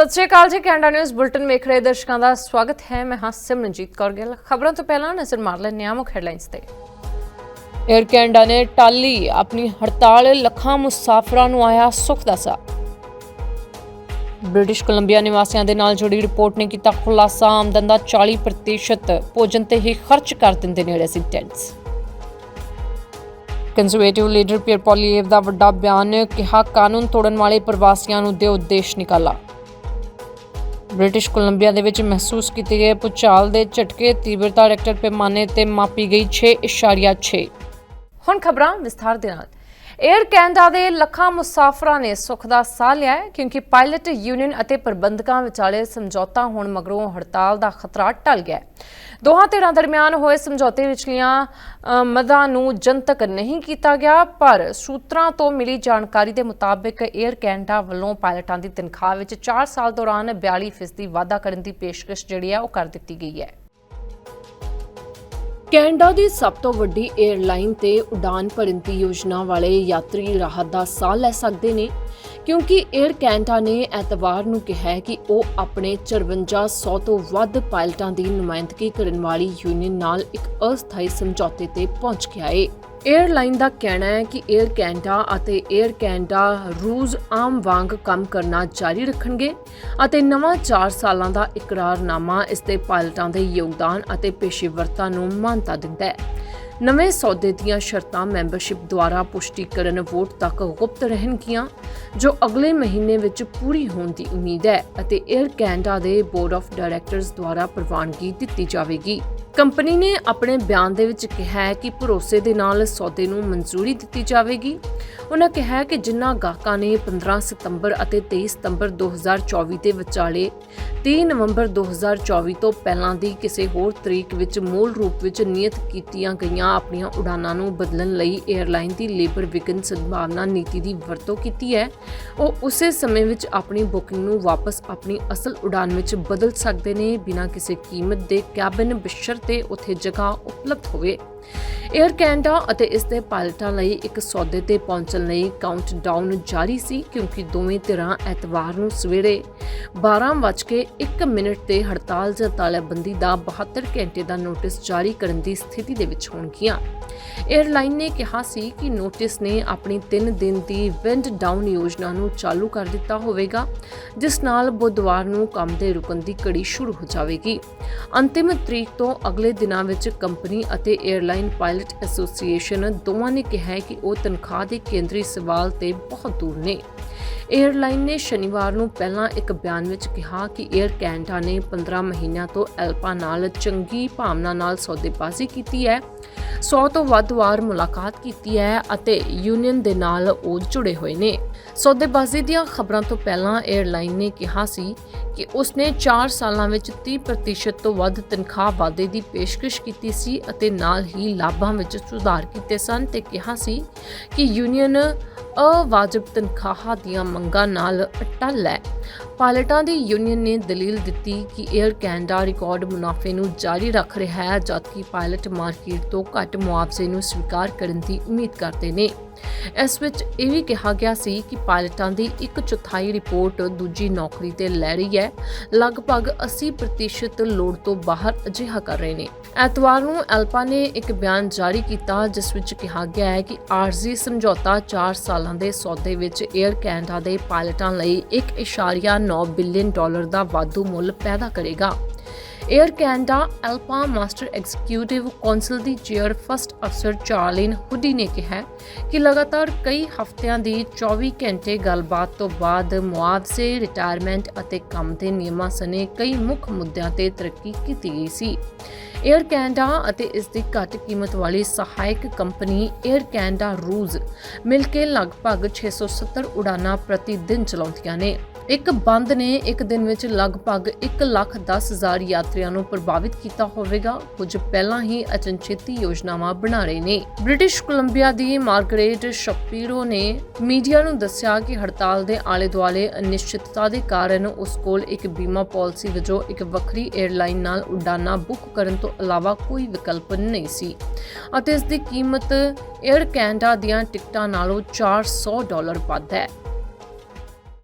ਸਤਿ ਸ਼੍ਰੀ ਅਕਾਲ ਜੀ, Canada news bulletin ਵੇਖ ਰਹੇ ਦਰਸ਼ਕਾਂ ਦਾ ਸਵਾਗਤ ਹੈ। ਮੈਂ ਹਾਂ ਸਿਮਰਨਜੀਤ ਕੌਰ ਗਿੱਲ। ਖਬਰਾਂ ਤੋਂ ਪਹਿਲਾਂ ਨਜ਼ਰ ਮਾਰ ਲੈਂਦੇ ਹਾਂ ਮੁੱਖ ਹੈਡਲਾਈਨਸ ਤੇ। 에ਅਰ ਕੈਨੇਡਾ ਨੇ ਟਾਲੀ ਆਪਣੀ ਹੜਤਾਲ ਲੱਖਾਂ ਮੁਸਾਫਰਾਂ ਨੂੰ ਆਇਆ ਸੁੱਖ ਦਾ ਸਾਹ। ਬ੍ਰਿਟਿਸ਼ ਕੋਲੰਬੀਆ ਨਿਵਾਸੀਆਂ ਦੇ ਨਾਲ ਜੁੜੀ ਰਿਪੋਰਟ ਨੇ ਕੀਤਾ ਖੁਲਾਸਾ। ਆਮਦਨ ਦਾ 40% ਭੋਜਨ ਤੇ ਹੀ ਖਰਚ ਕਰ ਦਿੰਦੇ ਨੇ residents conservative leader Pierre Poilievre ਦਾ ਵੱਡਾ ਬਿਆਨ ਕਿਹਾ, ਕਾਨੂੰਨ ਤੋੜਨ ਵਾਲੇ ਪ੍ਰਵਾਸੀਆਂ ਨੂੰ ਦਿਓ ਦੇਸ਼ ਨਿਕਾਲਾ। ਬ੍ਰਿਟਿਸ਼ ਕੋਲੰਬੀਆ ਦੇ ਵਿੱਚ ਮਹਿਸੂਸ ਕੀਤੇ ਗਏ ਭੂਚਾਲ ਦੇ ਝਟਕੇ ਤੀਬਰਤਾ ਰੈਕਟਰ ਪੈਮਾਨੇ ਤੇ ਮਾਪੀ ਗਈ 6.6 ਹੁਣ ਖਬਰਾਂ ਵਿਸਥਾਰ ਦੇ ਨਾਲ। 에ਅਰ ਕੈਨੇਡਾ ਦੇ ਲੱਖਾਂ ਮੁਸਾਫਰਾਂ ਨੇ ਸੁੱਖ ਦਾ ਸਾਹ ਲਿਆ ਹੈ, ਕਿਉਂਕਿ ਪਾਇਲਟ ਯੂਨੀਅਨ ਅਤੇ ਪ੍ਰਬੰਧਕਾਂ ਵਿਚਾਲੇ ਸਮਝੌਤਾ ਹੋਣ ਮਗਰੋਂ ਹੜਤਾਲ ਦਾ ਖਤਰਾ ਟਲ ਗਿਆ ਦੋਹਾਂ ਧਿਰਾਂ ਦਰਮਿਆਨ ਹੋਏ ਸਮਝੌਤੇ ਵਿਚਲੀਆਂ ਮਦਾਂ ਨੂੰ ਜਨਤਕ ਨਹੀਂ ਕੀਤਾ ਗਿਆ, ਪਰ ਸੂਤਰਾਂ ਤੋਂ ਮਿਲੀ ਜਾਣਕਾਰੀ ਦੇ ਮੁਤਾਬਕ 에ਅਰ ਕੈਨੇਡਾ ਵੱਲੋਂ ਪਾਇਲਟਾਂ ਦੀ ਤਨਖਾਹ ਵਿੱਚ 4 ਸਾਲ ਦੌਰਾਨ 42% ਵਾਧਾ ਕਰਨ ਦੀ ਪੇਸ਼ਕਸ਼ ਜਿਹੜੀ ਹੈ ਉਹ ਕਰ ਦਿੱਤੀ ਗਈ ਹੈ। ਕੈਨੇਡਾ ਦੀ ਸਭ ਤੋਂ ਵੱਡੀ 에ਅਰਲਾਈਨ ਤੇ ਉਡਾਨ ਭਰਨ ਦੀ ਯੋਜਨਾ ਵਾਲੇ ਯਾਤਰੀ ਰਾਹਤ ਦਾ ਸਾਹ ਲੈ ਸਕਦੇ ਨੇ, ਕਿਉਂਕਿ 에ਅਰ ਕੈਨੇਡਾ ਨੇ ਐਤਵਾਰ ਨੂੰ ਕਿਹਾ ਕਿ ਉਹ ਆਪਣੇ 5400 ਤੋਂ ਵੱਧ ਪਾਇਲਟਾਂ ਦੀ ਨੁਮਾਇੰਦਗੀ ਕਰਨ ਵਾਲੀ ਯੂਨੀਅਨ ਨਾਲ ਇੱਕ ਅਸਥਾਈ ਸਮਝੌਤੇ ਤੇ ਪਹੁੰਚ ਗਿਆ ਹੈ ਏਅਰਲਾਈਨ ਦਾ ਕਹਿਣਾ ਹੈ ਕਿ 에ਅਰ ਕੈਨੇਡਾ ਅਤੇ 에ਅਰ ਕੈਨੇਡਾ ਰੂਜ਼ ਆਮ ਵਾਂਗ ਕੰਮ ਕਰਨਾ ਜਾਰੀ ਰੱਖਣਗੇ ਅਤੇ ਨਵਾਂ 4 ਸਾਲਾਂ ਦਾ ਇਕਰਾਰਨਾਮਾ ਇਸ ਦੇ ਪਾਇਲਟਾਂ ਦੇ ਯੋਗਦਾਨ ਅਤੇ ਪੇਸ਼ੇਵਰਤਾ ਨੂੰ ਮਾਨਤਾ ਦਿੰਦਾ ਹੈ। ਨਵੇਂ ਸੌਦੇ ਦੀਆਂ ਸ਼ਰਤਾਂ ਮੈਂਬਰਸ਼ਿਪ ਦੁਆਰਾ ਪੁਸ਼ਟੀਕਰਨ ਵੋਟ ਤੱਕ ਗੁਪਤ ਰਹਿਣਗੀਆਂ, ਜੋ ਅਗਲੇ ਮਹੀਨੇ ਵਿੱਚ ਪੂਰੀ ਹੋਣ ਦੀ ਉਮੀਦ ਹੈ ਅਤੇ 에ਅਰ ਕੈਨੇਡਾ ਦੇ ਬੋਰਡ ਆਫ ਡਾਇਰੈਕਟਰਜ਼ ਦੁਆਰਾ ਪ੍ਰਵਾਨਗੀ ਦਿੱਤੀ ਜਾਵੇਗੀ। ਕੰਪਨੀ ਨੇ ਆਪਣੇ ਬਿਆਨ ਦੇ ਵਿੱਚ ਕਿਹਾ ਹੈ ਕਿ ਭਰੋਸੇ ਦੇ ਨਾਲ ਸੌਦੇ ਨੂੰ ਮਨਜ਼ੂਰੀ ਦਿੱਤੀ ਜਾਵੇਗੀ। ਉਹਨਾਂ ਕਿਹਾ ਕਿ ਜਿਨ੍ਹਾਂ ਗਾਹਕਾਂ ਨੇ 15 ਸਤੰਬਰ ਅਤੇ 23 ਸਤੰਬਰ 2024 ਦੇ ਵਿਚਾਲੇ 30 ਨਵੰਬਰ 2024 ਤੋਂ ਪਹਿਲਾਂ ਦੀ ਕਿਸੇ ਹੋਰ ਤਰੀਕ ਵਿੱਚ ਮੂਲ ਰੂਪ ਵਿੱਚ ਨਿਯਤ ਕੀਤੀਆਂ ਗਈਆਂ ਆਪਣੀਆਂ ਉਡਾਨਾਂ ਨੂੰ ਬਦਲਣ ਲਈ 에ਅਰਲਾਈਨ ਦੀ ਲੇਬਰ ਵਿਗਨ ਸੰਭਾਵਨਾ ਨੀਤੀ ਦੀ ਵਰਤੋਂ ਕੀਤੀ ਹੈ। ਉਹ ਉਸੇ ਸਮੇਂ ਵਿੱਚ ਆਪਣੀ ਬੁਕਿੰਗ ਨੂੰ ਵਾਪਸ ਆਪਣੀ ਅਸਲ ਉਡਾਨ ਵਿੱਚ ਬਦਲ ਸਕਦੇ ਨੇ ਬਿਨਾਂ ਕਿਸੇ ਕੀਮਤ ਦੇ ਕੈਬਿਨ ਬਸ਼ਰਤੇ ਉੱਥੇ ਜਗ੍ਹਾ ਉਪਲਬਧ ਹੋਵੇ। ਏਅਰ ਕੈਨੇਡਾ ਅਤੇ ਇਸ ਦੇ ਪਾਇਲਟਾਂ ਲਈ ਇੱਕ ਸੌਦੇ ਤੇ ਪਹੁੰਚਣ ਲਈ ਕਾਊਂਟਡਾਊਨ ਜਾਰੀ ਸੀ ਕਿਉਂਕਿ ਦੋਵੇਂ ਧਿਰਾਂ ਐਤਵਾਰ ਨੂੰ ਸਵੇਰੇ 12:01 ਮਿੰਟ ਤੇ ਹੜਤਾਲ ਜਾਂ ਤਾਲਾਬੰਦੀ ਦਾ 72 ਘੰਟੇ ਦਾ ਨੋਟਿਸ ਜਾਰੀ ਕਰਨ ਦੀ ਸਥਿਤੀ ਦੇ ਵਿੱਚ ਹੋਣਗੀਆਂ। 에ਅਰਲਾਈਨ ਨੇ ਕਿਹਾ ਸੀ ਕਿ ਨੋਟਿਸ ਨੇ ਆਪਣੀ 3 ਦਿਨ ਦੀ ਵਿੰਡ ਡਾਊਨ ਯੋਜਨਾ ਨੂੰ ਚਾਲੂ ਕਰ ਦਿੱਤਾ ਹੋਵੇਗਾ, ਜਿਸ ਨਾਲ ਬੁੱਧਵਾਰ ਨੂੰ ਕੰਮ ਦੇ ਰੁਕਣ ਦੀ ਕੜੀ ਸ਼ੁਰੂ ਹੋ ਜਾਵੇਗੀ। ਅੰਤਿਮ ਤਰੀਕ ਤੋਂ ਅਗਲੇ ਦਿਨਾਂ ਵਿੱਚ ਕੰਪਨੀ ਅਤੇ 에ਅਰਲਾਈਨ ਏਅਰਲਾਈਨ ਪਾਇਲਟ ਐਸੋਸੀਏਸ਼ਨ ਦੋਵਾਂ ਨੇ ਕਿਹਾ ਹੈ ਕਿ ਉਹ ਤਨਖਾਹ ਦੇ ਕੇਂਦਰੀ ਸਵਾਲ ਤੇ ਬਹੁਤ ਦੂਰ ਨੇ। ਏਅਰਲਾਈਨ ਨੇ ਸ਼ਨੀਵਾਰ ਨੂੰ ਪਹਿਲਾਂ ਇੱਕ ਬਿਆਨ ਵਿੱਚ ਕਿਹਾ ਕਿ 에ਅਰ ਕੈਨੇਡਾ ਨੇ 15 ਮਹੀਨਿਆਂ ਤੋਂ ਐਲਪਾ ਨਾਲ ਚੰਗੀ ਭਾਵਨਾ ਨਾਲ ਸੌਦੇਬਾਜ਼ੀ ਕੀਤੀ ਹੈ। 100 ਤੋਂ ਵੱਧ ਵਾਰ ਮੁਲਾਕਾਤ ਕੀਤੀ ਹੈ ਅਤੇ ਯੂਨੀਅਨ ਦੇ ਨਾਲ ਉਹ ਜੁੜੇ ਹੋਏ ਨੇ। ਸੌਦੇਬਾਜ਼ੀ ਦੀਆਂ ਖਬਰਾਂ ਤੋਂ ਪਹਿਲਾਂ 에ਅਰਲਾਈਨ ਨੇ ਕਿਹਾ ਸੀ ਕਿ ਉਸਨੇ 4 ਸਾਲਾਂ ਵਿੱਚ 30% ਤੋਂ ਵੱਧ ਤਨਖਾਹ ਵਾਧੇ ਦੀ ਪੇਸ਼ਕਸ਼ ਕੀਤੀ ਸੀ ਅਤੇ ਨਾਲ ਹੀ ਲਾਭਾਂ ਵਿੱਚ ਸੁਧਾਰ ਕੀਤੇ ਸਨ ਤੇ ਕਿਹਾ ਸੀ ਕਿ ਯੂਨੀਅਨ ਅਵਾਜਬ ਤਨਖਾਹਾਂ ਦੀਆਂ ਮੰਗਾਂ ਨਾਲ ਅਟੱਲ ਹੈ। ਪਾਇਲਟਾਂ ਦੀ ਯੂਨੀਅਨ ਨੇ ਦਲੀਲ ਦਿੱਤੀ ਕਿ 에ਅਰ ਕੈਨੇਡਾ ਰਿਕਾਰਡ ਮੁਨਾਫੇ ਨੂੰ ਜਾਰੀ ਰੱਖ ਰਿਹਾ ਹੈ, ਜਦਕਿ ਪਾਇਲਟ ਮਾਰਕੀਟ ਤੋਂ ਘੱਟ ਮੁਆਵਜ਼ੇ ਨੂੰ ਸਵੀਕਾਰ ਕਰਨ ਦੀ ਉਮੀਦ ਕਰਦੇ ਨੇ। ਇਸ ਵਿੱਚ ਇਹ ਵੀ ਕਿਹਾ ਗਿਆ ਸੀ ਕਿ ਪਾਇਲਟਾਂ ਦੀ ਇੱਕ ਚੌਥਾਈ ਰਿਪੋਰਟ ਦੂਜੀ ਨੌਕਰੀ ਤੇ ਲੈ ਰਹੀ ਹੈ। ਲਗਭਗ 80% ਲੋੜ ਤੋਂ ਬਾਹਰ ਅਜਿਹਾ ਕਰ ਰਹੇ ਨੇ। ਐਤਵਾਰ ਨੂੰ ਐਲਪਾ ਨੇ ਇੱਕ ਬਿਆਨ ਜਾਰੀ ਕੀਤਾ, ਜਿਸ ਵਿੱਚ ਕਿਹਾ ਗਿਆ ਹੈ ਕਿ ਆਰਜ਼ੀ ਸਮਝੌਤਾ 4 ਸਾਲਾਂ ਦੇ ਸੌਦੇ ਵਿੱਚ 에ਅਰ ਕੈਨੇਡਾ ਦੇ ਪਾਇਲਟਾਂ ਲਈ 1.9 ਬਿਲੀਅਨ ਡਾਲਰ ਦਾ ਵਾਧੂ ਮੁੱਲ ਪੈਦਾ ਕਰੇਗਾ। Air Canada ALPA master executive council ਦੀ chair first officer Charlene Hudy ਨੇ ਕਿਹਾ ਕਿ ਲਗਾਤਾਰ ਕਈ ਹਫ਼ਤਿਆਂ ਦੀ 24 ਘੰਟੇ ਗੱਲਬਾਤ ਤੋਂ ਬਾਅਦ ਮੁਆਵਜ਼ੇ ਰਿਟਾਇਰਮੈਂਟ ਅਤੇ ਕੰਮ ਦੇ ਨਿਯਮਾਂ ਸਣੇ ਕਈ ਮੁੱਖ ਮੁੱਦਿਆਂ ਤੇ ਤਰੱਕੀ ਕੀਤੀ ਗਈ ਸੀ। ਏਅਰ ਕੈਨੇਡਾ ਅਤੇ ਇਸ ਦੀ ਘੱਟ ਕੀਮਤ ਵਾਲੀ ਸਹਾਇਕ ਕੰਪਨੀ ਏਅਰ ਕੈਨੇਡਾ ਰੂਜ਼ ਮਿਲ ਕੇ ਲਗਭਗ 670 ਉਡਾਨਾਂ ਪ੍ਰਤੀ ਦਿਨ ਚਲਾਉਂਦੀਆਂ ਨੇ। ਇੱਕ ਬੰਦ ਨੇ ਇੱਕ ਦਿਨ ਵਿੱਚ ਲਗਭਗ 1 ਲੱਖ 10 ਹਜ਼ਾਰ ਯਾਤਰੀਆਂ ਨੂੰ ਪ੍ਰਭਾਵਿਤ ਕੀਤਾ ਹੋਵੇਗਾ। ਕੁਝ ਪਹਿਲਾਂ ਹੀ ਅਚਨਚੇਤੀ ਯੋਜਨਾਵਾਂ ਬਣਾ ਰਹੇ ਨੇ। ਬ੍ਰਿਟਿਸ਼ ਕੋਲੰਬੀਆ ਦੀ ਮਾਰਗਰੇਟ ਸ਼ਪੀਰੋ ਨੇ ਮੀਡੀਆ ਨੂੰ ਦੱਸਿਆ ਕਿ ਹੜਤਾਲ ਦੇ ਆਲੇ ਦੁਆਲੇ ਅਨਿਸ਼ਚਿਤਤਾ ਦੇ ਕਾਰਨ ਉਸ ਕੋਲ ਇੱਕ ਬੀਮਾ ਪਾਲਿਸੀ ਵਜੋਂ ਇੱਕ ਵੱਖਰੀ 에ਅਰਲਾਈਨ ਨਾਲ ਉਡਾਨਾਂ ਬੁੱਕ ਕਰਨ ਤੋਂ ਇਲਾਵਾ ਕੋਈ ਵਿਕਲਪ ਨਹੀਂ ਸੀ ਅਤੇ ਇਸ ਦੀ ਕੀਮਤ 에ਅਰ ਕੈਨੇਡਾ ਦੀਆਂ ਟਿਕਟਾਂ ਨਾਲੋਂ 400 ਡਾਲਰ ਵੱਧ ਹੈ।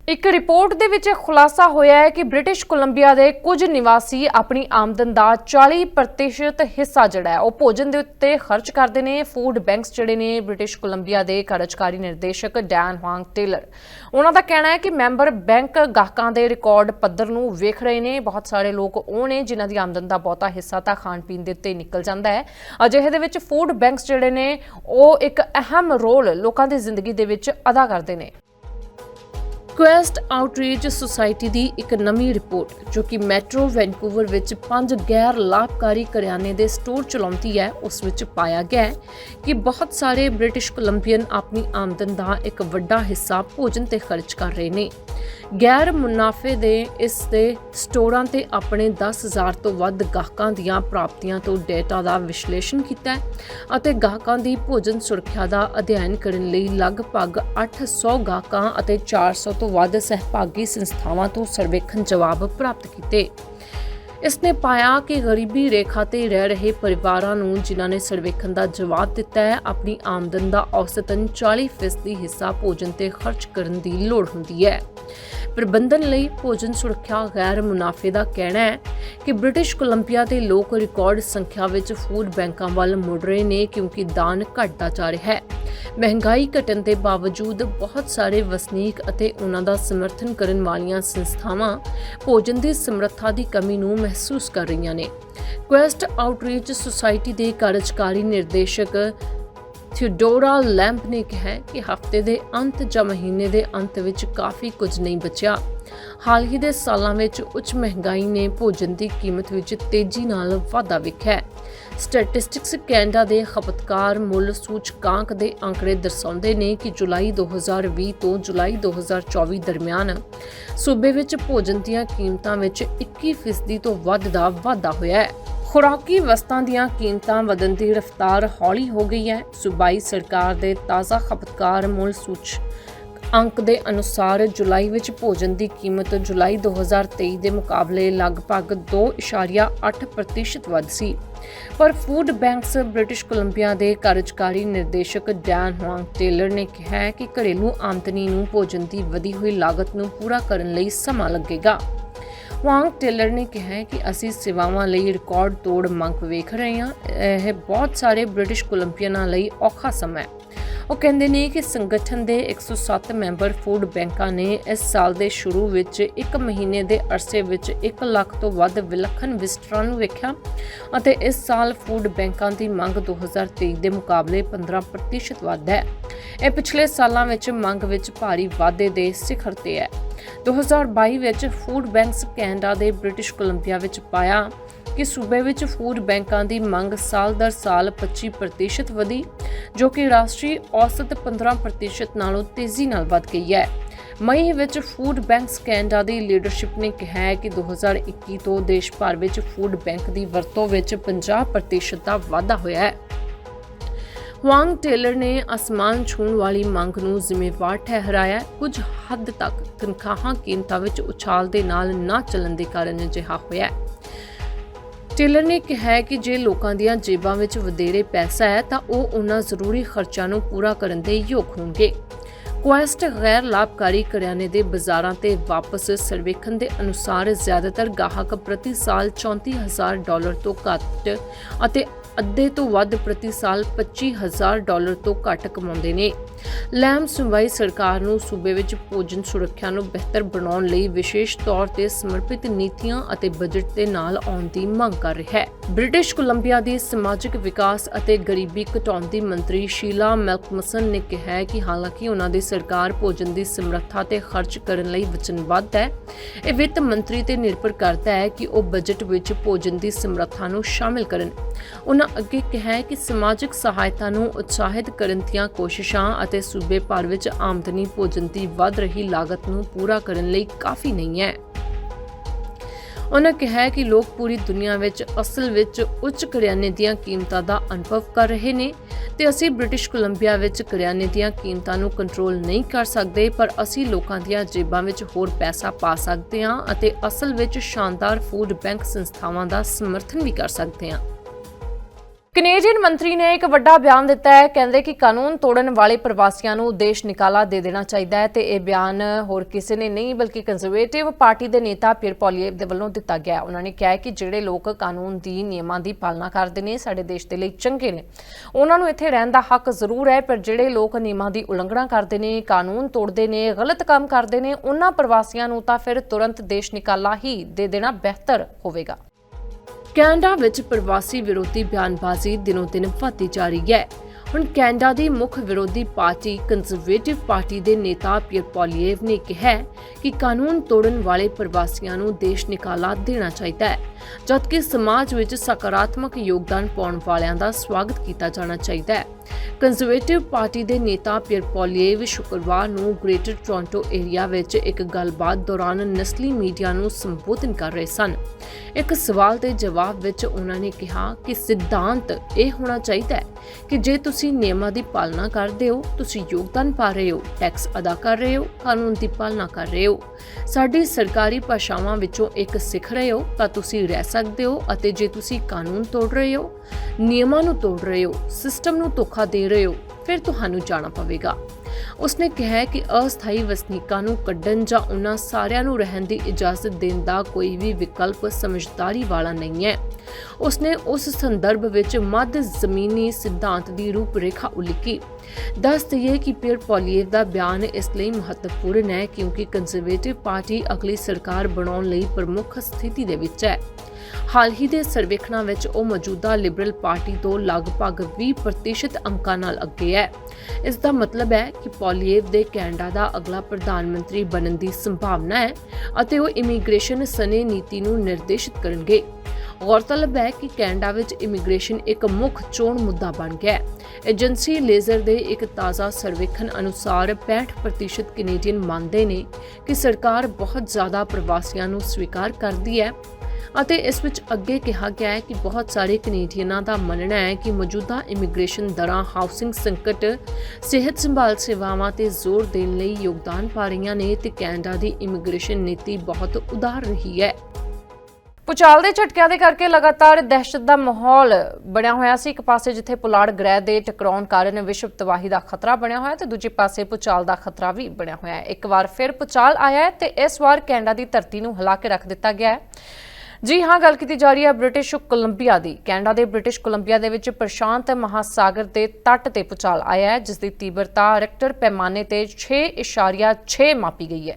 ਇੱਕ ਰਿਪੋਰਟ ਦੇ ਵਿੱਚ ਇਹ ਖੁਲਾਸਾ ਹੋਇਆ ਹੈ ਕਿ ਬ੍ਰਿਟਿਸ਼ ਕੋਲੰਬੀਆ ਦੇ ਕੁਝ ਨਿਵਾਸੀ ਆਪਣੀ ਆਮਦਨ ਦਾ 40% ਹਿੱਸਾ ਜਿਹੜਾ ਹੈ, ਉਹ ਭੋਜਨ ਦੇ ਉੱਤੇ ਖਰਚ ਕਰਦੇ ਨੇ। ਫੂਡ ਬੈਂਕਸ ਜਿਹੜੇ ਨੇ ਬ੍ਰਿਟਿਸ਼ ਕੋਲੰਬੀਆ ਦੇ ਕਾਰਜਕਾਰੀ ਨਿਰਦੇਸ਼ਕ ਡੈਨ ਹਾਂਗ ਟੇਲਰ। ਉਹਨਾਂ ਦਾ ਕਹਿਣਾ ਹੈ ਕਿ ਮੈਂਬਰ ਬੈਂਕ ਗਾਹਕਾਂ ਦੇ ਰਿਕਾਰਡ ਪੱਧਰ ਨੂੰ ਵੇਖ ਰਹੇ ਨੇ। ਬਹੁਤ ਸਾਰੇ ਲੋਕ ਉਹ ਨੇ ਜਿਨ੍ਹਾਂ ਦੀ ਆਮਦਨ ਦਾ ਬਹੁਤਾ ਹਿੱਸਾ ਤਾਂ ਖਾਣ ਪੀਣ ਦੇ ਉੱਤੇ ਨਿਕਲ ਜਾਂਦਾ ਹੈ। ਅਜਿਹੇ ਦੇ ਵਿੱਚ ਫੂਡ ਬੈਂਕਸ ਜਿਹੜੇ ਨੇ, ਉਹ ਇੱਕ ਅਹਿਮ ਰੋਲ ਲੋਕਾਂ ਦੀ ਜ਼ਿੰਦਗੀ ਦੇ ਵਿੱਚ ਅਦਾ ਕਰਦੇ ਨੇ। ਕੁਐਸਟ ਆਊਟਰੀਚ ਸੁਸਾਇਟੀ ਦੀ ਇੱਕ ਨਵੀਂ ਰਿਪੋਰਟ, ਜੋ ਕਿ ਮੈਟਰੋ ਵੈਨਕੂਵਰ ਵਿੱਚ ਪੰਜ ਗੈਰ ਲਾਭਕਾਰੀ ਕਰਿਆਨੇ ਦੇ ਸਟੋਰ ਚਲਾਉਂਦੀ ਹੈ, ਉਸ ਵਿੱਚ ਪਾਇਆ ਗਿਆ ਹੈ ਕਿ ਬਹੁਤ ਸਾਰੇ ਬ੍ਰਿਟਿਸ਼ ਕੋਲੰਬੀਅਨ ਆਪਣੀ ਆਮਦਨ ਦਾ ਇੱਕ ਵੱਡਾ ਹਿੱਸਾ ਭੋਜਨ ਤੇ ਖਰਚ ਕਰ ਰਹੇ ਨੇ। ਗੈਰ ਮੁਨਾਫੇ ਦੇ ਇਸ ਦੇ ਸਟੋਰਾਂ ਤੇ ਆਪਣੇ 10000 ਤੋਂ ਵੱਧ ਗਾਹਕਾਂ ਦੀਆਂ ਪ੍ਰਾਪਤੀਆਂ ਤੋਂ ਡੇਟਾ ਦਾ ਵਿਸ਼ਲੇਸ਼ਣ ਕੀਤਾ ਹੈ ਅਤੇ ਗਾਹਕਾਂ ਦੀ ਭੋਜਨ ਸੁਰੱਖਿਆ ਦਾ ਅਧਿਐਨ ਕਰਨ ਲਈ ਲਗਭਗ 800 ਗਾਹਕਾਂ ਅਤੇ 400 ਤੋਂ ਵੱਧ ਸਹਿਭਾਗੀ ਸੰਸਥਾਵਾਂ ਤੋਂ ਸਰਵੇਖਣ ਜਵਾਬ ਪ੍ਰਾਪਤ ਕੀਤੇ। ਇਸ ਨੇ ਪਾਇਆ ਕਿ ਗਰੀਬੀ ਰੇਖਾ ਤੇ ਰਹਿ ਰਹੇ ਪਰਿਵਾਰਾਂ ਨੂੰ ਜਿਨ੍ਹਾਂ ਨੇ ਸਰਵੇਖਣ ਦਾ ਜਵਾਬ ਦਿੱਤਾ ਹੈ, ਆਪਣੀ ਆਮਦਨ ਦਾ ਔਸਤਨ 40% ਹਿੱਸਾ ਭੋਜਨ ਤੇ ਖਰਚ ਕਰਨ ਦੀ ਲੋੜ ਹੁੰਦੀ ਹੈ। ਪ੍ਰਬੰਧਨ ਲਈ ਭੋਜਨ ਸੁਰੱਖਿਆ ਗੈਰ ਮੁਨਾਫੇ ਦਾ ਕਹਿਣਾ ਹੈ ਕਿ ਬ੍ਰਿਟਿਸ਼ ਕੋਲੰਬੀਆ ਦੇ ਲੋਕ ਰਿਕਾਰਡ ਸੰਖਿਆ ਵਿੱਚ ਫੂਡ ਬੈਂਕਾਂ ਵੱਲ ਮੁੜ ਰਹੇ ਨੇ ਕਿਉਂਕਿ ਦਾਨ ਘਟਦਾ ਜਾ ਰਿਹਾ ਹੈ। ਮਹਿੰਗਾਈ ਘਟਣ ਦੇ ਬਾਵਜੂਦ ਬਹੁਤ ਸਾਰੇ ਵਸਨੀਕ ਅਤੇ ਉਹਨਾਂ ਦਾ ਸਮਰਥਨ ਕਰਨ ਵਾਲੀਆਂ ਸੰਸਥਾਵਾਂ ਭੋਜਨ ਦੀ ਸਮਰੱਥਾ ਦੀ ਕਮੀ ਨੂੰ ਮਹਿਸੂਸ ਕਰ ਰਹੀਆਂ ਨੇ। ਕੁਐਸਟ ਆਊਟਰੀਚ ਸੁਸਾਇਟੀ ਦੇ ਕਾਰਜਕਾਰੀ ਨਿਰਦੇਸ਼ਕ ਥਿਓਡੋਰਾ ਲੈਂਪ ਨੇ ਕਿਹਾ ਕਿ ਹਫ਼ਤੇ ਦੇ ਅੰਤ ਜਾਂ ਮਹੀਨੇ ਦੇ ਅੰਤ ਵਿੱਚ ਕਾਫੀ ਕੁਝ ਨਹੀਂ ਬਚਿਆ। ਹਾਲ ਹੀ ਦੇ ਸਾਲਾਂ ਵਿੱਚ ਉੱਚ ਮਹਿੰਗਾਈ ਨੇ ਭੋਜਨ ਦੀ ਕੀਮਤ ਵਿੱਚ ਤੇਜ਼ੀ ਨਾਲ ਵਾਧਾ ਵੇਖਿਆ ਸਟੈਟਿਸਟਿਕਸ ਕੈਨੇਡਾ ਦੇ ਖਪਤਕਾਰ ਮੁੱਲ ਸੂਚਕਾਂਕ ਦੇ ਅੰਕੜੇ ਦਰਸਾਉਂਦੇ ਨੇ ਕਿ ਜੁਲਾਈ 2020 ਤੋਂ ਜੁਲਾਈ 2024 ਦਰਮਿਆਨ ਸੂਬੇ ਵਿੱਚ ਭੋਜਨ ਦੀਆਂ ਕੀਮਤਾਂ ਵਿੱਚ 21% ਤੋਂ ਵੱਧ ਦਾ ਵਾਧਾ ਹੋਇਆ ਹੈ। ਖੁਰਾਕੀ ਵਸਤਾਂ ਦੀਆਂ ਕੀਮਤਾਂ ਵਧਣ ਦੀ ਰਫ਼ਤਾਰ ਹੌਲੀ ਹੋ ਗਈ ਹੈ। ਸੂਬਾਈ ਸਰਕਾਰ ਦੇ ਤਾਜ਼ਾ ਖਪਤਕਾਰ ਮੁੱਲ ਸੂਚ ਅੰਕ ਦੇ ਅਨੁਸਾਰ ਜੁਲਾਈ ਵਿੱਚ ਭੋਜਨ ਦੀ ਕੀਮਤ ਜੁਲਾਈ 2023 ਦੇ ਮੁਕਾਬਲੇ ਲਗਭਗ 2.8% ਵੱਧ ਸੀ। ਪਰ ਫੂਡ ਬੈਂਕਸ ਬ੍ਰਿਟਿਸ਼ ਕੋਲੰਬੀਆ ਦੇ ਕਾਰਜਕਾਰੀ ਨਿਰਦੇਸ਼ਕ ਡੈਨ ਹੋਂਗ ਟੇਲਰ ਨੇ ਕਿਹਾ ਹੈ ਕਿ ਘਰੇਲੂ ਆਮਦਨੀ ਨੂੰ ਭੋਜਨ ਦੀ ਵਧੀ ਹੋਈ ਲਾਗਤ ਨੂੰ ਪੂਰਾ ਕਰਨ ਲਈ ਸਮਾਂ ਲੱਗੇਗਾ। ਵਾਂਗ ਟੇਲਰ ਨੇ ਕਿਹਾ ਕਿ ਅਸੀਂ ਸੇਵਾਵਾਂ ਲਈ ਰਿਕਾਰਡ ਤੋੜ ਮੰਗ ਵੇਖ ਰਹੇ ਹਾਂ। ਇਹ ਬਹੁਤ ਸਾਰੇ ਬ੍ਰਿਟਿਸ਼ ਕੋਲੰਬੀਅਨਾਂ ਲਈ ਔਖਾ ਸਮਾਂ ਹੈ। ਉਹ ਕਹਿੰਦੇ ਨੇ ਕਿ ਸੰਗਠਨ ਦੇ 107 ਮੈਂਬਰ ਫੂਡ ਬੈਂਕਾਂ ਨੇ ਇਸ ਸਾਲ ਦੇ ਸ਼ੁਰੂ ਵਿੱਚ ਇੱਕ ਮਹੀਨੇ ਦੇ ਅਰਸੇ ਵਿੱਚ 1 ਲੱਖ ਤੋਂ ਵੱਧ ਵਿਲੱਖਣ ਵਿਜ਼ਟਰਾਂ ਨੂੰ ਵੇਖਿਆ ਅਤੇ ਇਸ ਸਾਲ ਫੂਡ ਬੈਂਕਾਂ ਦੀ ਮੰਗ 2023 ਦੇ ਮੁਕਾਬਲੇ 15% ਵੱਧ ਹੈ। ਇਹ ਪਿਛਲੇ ਸਾਲਾਂ ਵਿੱਚ ਮੰਗ ਵਿੱਚ ਭਾਰੀ ਵਾਧੇ ਦੇ ਸਿਖਰ ਤੇ ਹੈ। 2022 ਵਿੱਚ ਫੂਡ ਬੈਂਕਸ ਕੈਨੇਡਾ ਦੇ ਬ੍ਰਿਟਿਸ਼ ਕੋਲੰਬੀਆ ਵਿੱਚ ਪਾਇਆ ਕਿ ਸੂਬੇ ਵਿੱਚ ਫੂਡ ਬੈਂਕਾਂ ਦੀ ਮੰਗ ਸਾਲ ਦਰ ਸਾਲ 25% ਵਧੀ, ਜੋ ਕਿ ਰਾਸ਼ਟਰੀ ਔਸਤ 15% ਨਾਲੋਂ ਤੇਜ਼ੀ ਨਾਲ ਵੱਧ ਗਈ ਹੈ। ਮਈ ਵਿੱਚ ਫੂਡ ਬੈਂਕਸ ਕੈਨੇਡਾ ਦੀ ਲੀਡਰਸ਼ਿਪ ਨੇ ਕਿਹਾ ਹੈ ਕਿ 2021 ਤੋਂ ਦੇਸ਼ ਭਰ ਵਿੱਚ ਫੂਡ ਬੈਂਕ ਦੀ ਵਰਤੋਂ ਵਿੱਚ 50% ਦਾ ਵਾਧਾ ਹੋਇਆ ਹੈ। ਵਾਂਗ ਟੇਲਰ ਨੇ ਅਸਮਾਨ ਛੂਣ ਵਾਲੀ ਮੰਗ ਨੂੰ ਜ਼ਿੰਮੇਵਾਰ ਠਹਿਰਾਇਆ। ਕੁਝ ਹੱਦ ਤੱਕ ਤਨਖਾਹਾਂ ਕੀਮਤਾਂ ਵਿੱਚ ਉਛਾਲ ਦੇ ਨਾਲ ਨਾ ਚੱਲਣ ਦੇ ਕਾਰਨ ਅਜਿਹਾ ਹੋਇਆ ਹੈ। ਟੇਲਰ ਨੇ ਕਿਹਾ ਕਿ ਜੇ ਲੋਕਾਂ ਦੀਆਂ ਜੇਬਾਂ ਵਿੱਚ ਵਧੇਰੇ ਪੈਸਾ ਹੈ ਤਾਂ ਉਹ ਉਹਨਾਂ ਜ਼ਰੂਰੀ ਖਰਚਾਂ ਨੂੰ ਪੂਰਾ ਕਰਨ ਦੇ ਯੋਗ ਹੋਣਗੇ। ਕੁਐਸਟ ਗੈਰ ਲਾਭਕਾਰੀ ਕਰਿਆਨੇ ਦੇ ਬਾਜ਼ਾਰਾਂ ਤੇ ਵਾਪਸ ਸਰਵੇਖਣ ਦੇ ਅਨੁਸਾਰ ਜ਼ਿਆਦਾਤਰ ਗਾਹਕ ਪ੍ਰਤੀ ਸਾਲ 34000 ਡਾਲਰ ਤੋਂ ਘੱਟ ਅਤੇ ਅੱਧੇ ਤੋਂ ਵੱਧ ਪ੍ਰਤੀ ਸਾਲ 25000 ਡਾਲਰ ਤੋਂ ਘੱਟ ਕਮਾਉਂਦੇ ਨੇ। ਲੈਮ ਸੁਬਾਈ ਸਰਕਾਰ ਨੂੰ ਸੂਬੇ ਵਿੱਚ ਭੋਜਨ ਸੁਰੱਖਿਆ ਨੂੰ ਬਿਹਤਰ ਬਣਾਉਣ ਲਈ ਵਿਸ਼ੇਸ਼ ਤੌਰ ਤੇ ਸਮਰਪਿਤ ਨੀਤੀਆਂ ਅਤੇ ਬਜਟ ਦੇ ਨਾਲ ਆਉਣ ਦੀ ਮੰਗ ਕਰ ਰਿਹਾ ਹੈ। ਬ੍ਰਿਟਿਸ਼ ਕੋਲੰਬੀਆ ਦੀ ਸਮਾਜਿਕ ਵਿਕਾਸ ਅਤੇ ਗਰੀਬੀ ਘਟਾਉਣ ਦੀ ਮੰਤਰੀ ਸ਼ੀਲਾ ਮੈਲਕਮਸਨ ਨੇ ਕਿਹਾ ਹੈ ਕਿ ਹਾਲਾਂਕਿ ਉਹਨਾਂ ਦੀ ਸਰਕਾਰ ਭੋਜਨ ਦੀ ਸਮਰੱਥਾ ਤੇ ਖਰਚ ਕਰਨ ਲਈ ਵਚਨਬੱਧ ਹੈ। ਇਹ ਵਿੱਤ ਮੰਤਰੀ ਤੇ ਨਿਰਭਰ ਕਰਦਾ ਹੈ ਕਿ ਉਹ ਬਜਟ ਵਿੱਚ ਭੋਜਨ ਦੀ ਸਮਰੱਥਾ ਨੂੰ ਸ਼ਾਮਿਲ ਕਰਨ। ਉਹਨਾਂ ਅੱਗੇ ਕਿਹਾ ਹੈ ਕਿ ਸਮਾਜਿਕ ਸਹਾਇਤਾ ਨੂੰ ਉਤਸ਼ਾਹਿਤ ਕਰਨ ਦੀਆਂ ਕੋਸ਼ਿਸ਼ਾਂ ਅਤੇ ਸੂਬੇ ਭਰ ਵਿੱਚ ਆਮਦਨੀ ਭੋਜਨ ਦੀ ਵੱਧ ਰਹੀ ਲਾਗਤ ਨੂੰ ਪੂਰਾ ਕਰਨ ਲਈ ਕਾਫੀ ਨਹੀਂ ਹੈ। ਉਹਨਾਂ ਕਿਹਾ ਕਿ ਲੋਕ ਪੂਰੀ ਦੁਨੀਆ ਵਿੱਚ ਅਸਲ ਵਿੱਚ ਉੱਚ ਕਰਿਆਨੇ ਦੀਆਂ ਕੀਮਤਾਂ ਦਾ ਅਨੁਭਵ ਕਰ ਰਹੇ ਨੇ ਤੇ ਅਸੀਂ ਬ੍ਰਿਟਿਸ਼ ਕੋਲੰਬੀਆ ਵਿੱਚ ਕਰਿਆਨੇ ਦੀਆਂ ਕੀਮਤਾਂ ਨੂੰ ਕੰਟਰੋਲ ਨਹੀਂ ਕਰ ਸਕਦੇ, ਪਰ ਅਸੀਂ ਲੋਕਾਂ ਦੀਆਂ ਜੇਬਾਂ ਵਿੱਚ ਹੋਰ ਪੈਸਾ ਪਾ ਸਕਦੇ ਹਾਂ ਅਤੇ ਅਸਲ ਵਿੱਚ ਸ਼ਾਨਦਾਰ ਫੂਡ ਬੈਂਕ ਸੰਸਥਾਵਾਂ ਦਾ ਸਮਰਥਨ ਵੀ ਕਰ ਸਕਦੇ ਹਾਂ। ਕੈਨੇਡੀਅਨ ਮੰਤਰੀ ਨੇ ਇੱਕ ਵੱਡਾ ਬਿਆਨ ਦਿੱਤਾ ਹੈ, ਕਹਿੰਦੇ ਕਿ ਕਾਨੂੰਨ ਤੋੜਨ ਵਾਲੇ ਪ੍ਰਵਾਸੀਆਂ ਨੂੰ ਦੇਸ਼ ਨਿਕਾਲਾ ਦੇ ਦੇਣਾ ਚਾਹੀਦਾ ਹੈ ਤੇ ਇਹ ਬਿਆਨ ਹੋਰ ਕਿਸੇ ਨੇ ਨਹੀਂ, ਬਲਕਿ ਕੰਜ਼ਰਵੇਟਿਵ ਪਾਰਟੀ ਦੇ ਨੇਤਾ ਪੀਰ ਪੋਲੀਏਵ ਦੇ ਵੱਲੋਂ ਦਿੱਤਾ ਗਿਆ ਉਹਨਾਂ ਨੇ ਕਿਹਾ ਕਿ ਜਿਹੜੇ ਲੋਕ ਕਾਨੂੰਨ ਦੀ ਨਿਯਮਾਂ ਦੀ ਪਾਲਣਾ ਕਰਦੇ ਨੇ, ਸਾਡੇ ਦੇਸ਼ ਦੇ ਲਈ ਚੰਗੇ ਨੇ। ਉਹਨਾਂ ਨੂੰ ਇੱਥੇ ਰਹਿਣ ਦਾ ਹੱਕ ਜ਼ਰੂਰ ਹੈ, ਪਰ ਜਿਹੜੇ ਲੋਕ ਨਿਯਮਾਂ ਦੀ ਉਲੰਘਣਾ ਕਰਦੇ ਨੇ, ਕਾਨੂੰਨ ਤੋੜਦੇ ਨੇ, ਗਲਤ ਕੰਮ ਕਰਦੇ ਨੇ, ਉਹਨਾਂ ਪ੍ਰਵਾਸੀਆਂ ਨੂੰ ਤਾਂ ਫਿਰ ਤੁਰੰਤ ਦੇਸ਼ ਨਿਕਾਲਾ ਹੀ ਦੇ ਦੇਣਾ ਬਿਹਤਰ ਹੋਵੇਗਾ। ਕੈਨੇਡਾ ਵਿੱਚ ਪ੍ਰਵਾਸੀ ਵਿਰੋਧੀ ਬਿਆਨਬਾਜ਼ੀ ਦਿਨੋ ਦਿਨ ਵਧਦੀ ਜਾ ਰਹੀ ਹੈ। ਹੁਣ ਕੈਨੇਡਾ ਦੀ ਮੁੱਖ ਵਿਰੋਧੀ ਪਾਰਟੀ ਕੰਜ਼ਰਵੇਟਿਵ ਪਾਰਟੀ ਦੇ ਨੇਤਾ ਪੀਅਰ ਪੋਲੀਏਵ ਨੇ ਕਿਹਾ ਕਿ ਕਾਨੂੰਨ ਤੋੜਨ ਵਾਲੇ ਪ੍ਰਵਾਸੀਆਂ ਨੂੰ ਦੇਸ਼ ਨਿਕਾਲਾ ਦੇਣਾ ਚਾਹੀਦਾ ਹੈ। ਜਦਕਿ ਸਮਾਜ ਵਿੱਚ ਸਕਾਰਾਤਮਕ ਯੋਗਦਾਨ ਪਾਉਣ ਵਾਲਿਆਂ ਦਾ ਸਵਾਗਤ ਕੀਤਾ ਜਾਣਾ ਚਾਹੀਦਾ ਹੈ। ਕੰਜ਼ਰਵੇਟਿਵ ਪਾਰਟੀ ਦੇ ਨੇਤਾ ਪੀਅਰ ਪੋਲੀਏਵ ਸ਼ੁੱਕਰਵਾਰ ਨੂੰ ਗ੍ਰੇਟਰ ਟੋਰਾਂਟੋ ਏਰੀਆ ਵਿੱਚ ਇੱਕ ਗੱਲਬਾਤ ਦੌਰਾਨ ਨਸਲੀ ਮੀਡੀਆ ਨੂੰ ਸੰਬੋਧਨ ਕਰ ਰਹੇ ਸਨ। ਇੱਕ ਸਵਾਲ ਦੇ ਜਵਾਬ ਵਿੱਚ ਉਹਨਾਂ ਨੇ ਕਿਹਾ ਕਿ ਸਿਧਾਂਤ ਇਹ ਹੋਣਾ ਚਾਹੀਦਾ ਹੈ ਕਿ ਜੇ ਤੁਸੀਂ ਨਿਯਮਾਂ ਦੀ ਪਾਲਣਾ ਕਰਦੇ ਹੋ, ਤੁਸੀਂ ਯੋਗਦਾਨ ਪਾ ਰਹੇ ਹੋ ਟੈਕਸ ਅਦਾ ਕਰ ਰਹੇ ਹੋ, ਕਾਨੂੰਨ ਦੀ ਪਾਲਣਾ ਕਰ ਰਹੇ ਹੋ। ਸਾਡੀ ਸਰਕਾਰੀ ਭਾਸ਼ਾਵਾਂ ਵਿੱਚੋਂ ਇੱਕ ਸਿੱਖ ਰਹੇ ਹੋ, ਤਾਂ ਤੁਸੀਂ ਰਹਿ ਸਕਦੇ ਹੋ ਅਤੇ ਜੇ ਤੁਸੀਂ ਕਾਨੂੰਨ ਤੋੜ ਰਹੇ ਹੋ, ਨਿਯਮਾਂ ਨੂੰ ਤੋੜ ਰਹੇ ਹੋ ਸਿਸਟਮ ਨੂੰ ਧੋਖਾ ਦੇ ਰਹੇ ਹੋ ਫਿਰ ਤੁਹਾਨੂੰ ਜਾਣਾ ਪਵੇਗਾ। ਉਸਨੇ ਕਿਹਾ ਕਿ ਅਸਥਾਈ ਵਸਨੀਕਾਂ ਨੂੰ ਕੱਢਣ ਜਾਂ ਉਹਨਾਂ ਸਾਰਿਆਂ ਨੂੰ ਰਹਿਣ ਦੀ ਇਜਾਜ਼ਤ ਦੇਣ ਦਾ ਕੋਈ ਵੀ ਵਿਕਲਪ ਸਮਝਦਾਰੀ ਵਾਲਾ ਨਹੀਂ ਹੈ। ਉਸਨੇ ਉਸ ਸੰਦਰਭ ਵਿੱਚ ਮੱਧ ਜ਼ਮੀਨੀ ਸਿਧਾਂਤ ਦੀ ਰੂਪਰੇਖਾ ਉਲੀਕੀ। ਦੱਸ ਦਈਏ ਕਿ ਪੀਅਰ ਪੋਲੀਏਵ ਦਾ ਬਿਆਨ ਇਸ ਲਈ ਮਹੱਤਵਪੂਰਨ ਹੈ ਕਿਉਂਕਿ ਕੰਜ਼ਰਵੇਟਿਵ ਪਾਰਟੀ ਅਗਲੀ ਸਰਕਾਰ ਬਣਾਉਣ ਲਈ ਪ੍ਰਮੁੱਖ ਸਥਿਤੀ ਦੇ ਵਿੱਚ ਹੈ। ਹਾਲ ਹੀ ਦੇ ਸਰਵੇਖਣਾਂ ਵਿੱਚ ਉਹ ਮੌਜੂਦਾ ਲਿਬਰਲ ਪਾਰਟੀ ਤੋਂ ਲਗਭਗ 20% ਅੰਕਾਂ ਨਾਲ ਅੱਗੇ ਹੈ। ਇਸ ਦਾ ਮਤਲਬ ਹੈ ਕਿ ਪੋਲੀਏਵ ਦੇ ਕੈਨੇਡਾ ਦਾ ਅਗਲਾ ਪ੍ਰਧਾਨ ਮੰਤਰੀ ਬਣਨ ਦੀ ਸੰਭਾਵਨਾ ਹੈ ਅਤੇ ਉਹ ਇਮੀਗ੍ਰੇਸ਼ਨ ਸਨੇ ਨੀਤੀ ਨੂੰ ਨਿਰਦੇਸ਼ਿਤ ਕਰਨਗੇ। ਗੌਰਤਲਬ ਹੈ ਕਿ ਕੈਨੇਡਾ ਵਿੱਚ ਇਮੀਗ੍ਰੇਸ਼ਨ ਇੱਕ ਮੁੱਖ ਚੋਣ ਮੁੱਦਾ ਬਣ ਗਿਆ ਹੈ। ਏਜੰਸੀ ਲੇਜ਼ਰ ਦੇ ਇੱਕ ਤਾਜ਼ਾ ਸਰਵੇਖਣ ਅਨੁਸਾਰ 65% ਕੈਨੇਡੀਅਨ ਮੰਨਦੇ ਨੇ ਕਿ ਸਰਕਾਰ ਬਹੁਤ ਜ਼ਿਆਦਾ ਪ੍ਰਵਾਸੀਆਂ ਨੂੰ ਸਵੀਕਾਰ ਕਰਦੀ ਹੈ ਅਤੇ ਇਸ ਵਿੱਚ ਅੱਗੇ ਕਿਹਾ ਗਿਆ ਹੈ ਕਿ ਬਹੁਤ ਸਾਰੇ ਕੈਨੇਡੀਅਨਾਂ ਦਾ ਮੰਨਣਾ ਹੈ ਕਿ ਮੌਜੂਦਾ ਇਮੀਗ੍ਰੇਸ਼ਨ ਦਰਾਂ ਹਾਊਸਿੰਗ ਸੰਕਟ, ਸਿਹਤ ਸੰਭਾਲ ਸੇਵਾਵਾਂ ਤੇ ਜ਼ੋਰ ਦੇਣ ਲਈ ਯੋਗਦਾਨ ਪਾ ਰਹੀਆਂ ਨੇ ਤੇ ਕੈਨੇਡਾ ਦੀ ਇਮੀਗ੍ਰੇਸ਼ਨ ਨੀਤੀ ਬਹੁਤ ਉਦਾਰ ਰਹੀ ਹੈ। ਪੁਚਾਲ ਦੇ ਝਟਕਿਆਂ ਦੇ ਕਰਕੇ ਲਗਾਤਾਰ ਦਹਿਸ਼ਤ ਦਾ ਮਾਹੌਲ ਬਣਿਆ ਹੋਇਆ ਸੀ। ਇੱਕ ਪਾਸੇ ਜਿੱਥੇ ਪੁਲਾੜ ਗ੍ਰਹਿ ਦੇ ਟਕਰਾਉਣ ਕਾਰਨ ਵਿਸ਼ਵ ਤਬਾਹੀ ਦਾ ਖਤਰਾ ਬਣਿਆ ਹੋਇਆ ਤੇ ਦੂਜੇ ਪਾਸੇ ਪੁਚਾਲ ਦਾ ਖਤਰਾ ਵੀ ਬਣਿਆ ਹੋਇਆ ਹੈ। ਇੱਕ ਵਾਰ ਫਿਰ ਪੁਚਾਲ ਆਇਆ ਹੈ ਤੇ ਇਸ ਵਾਰ ਕੈਨੇਡਾ ਦੀ ਧਰਤੀ ਨੂੰ ਹਿਲਾ ਕੇ ਰੱਖ ਦਿੱਤਾ ਗਿਆ ਹੈ। ਜੀ ਹਾਂ, ਗੱਲ ਕੀਤੀ ਜਾ ਰਹੀ ਹੈ ਬ੍ਰਿਟਿਸ਼ ਕੋਲੰਬੀਆ ਦੀ। ਕੈਨੇਡਾ ਦੇ ਬ੍ਰਿਟਿਸ਼ ਕੋਲੰਬੀਆ ਦੇ ਵਿੱਚ ਪ੍ਰਸ਼ਾਂਤ ਮਹਾਸਾਗਰ ਦੇ ਤੱਟ ਤੇ ਪੁਚਾਲ ਆਇਆ ਹੈ ਜਿਸ ਦੀ ਤੀਬਰਤਾ ਰਿਕਟਰ ਪੈਮਾਨੇ ਤੇ 6.6 ਮਾਪੀ ਗਈ ਹੈ।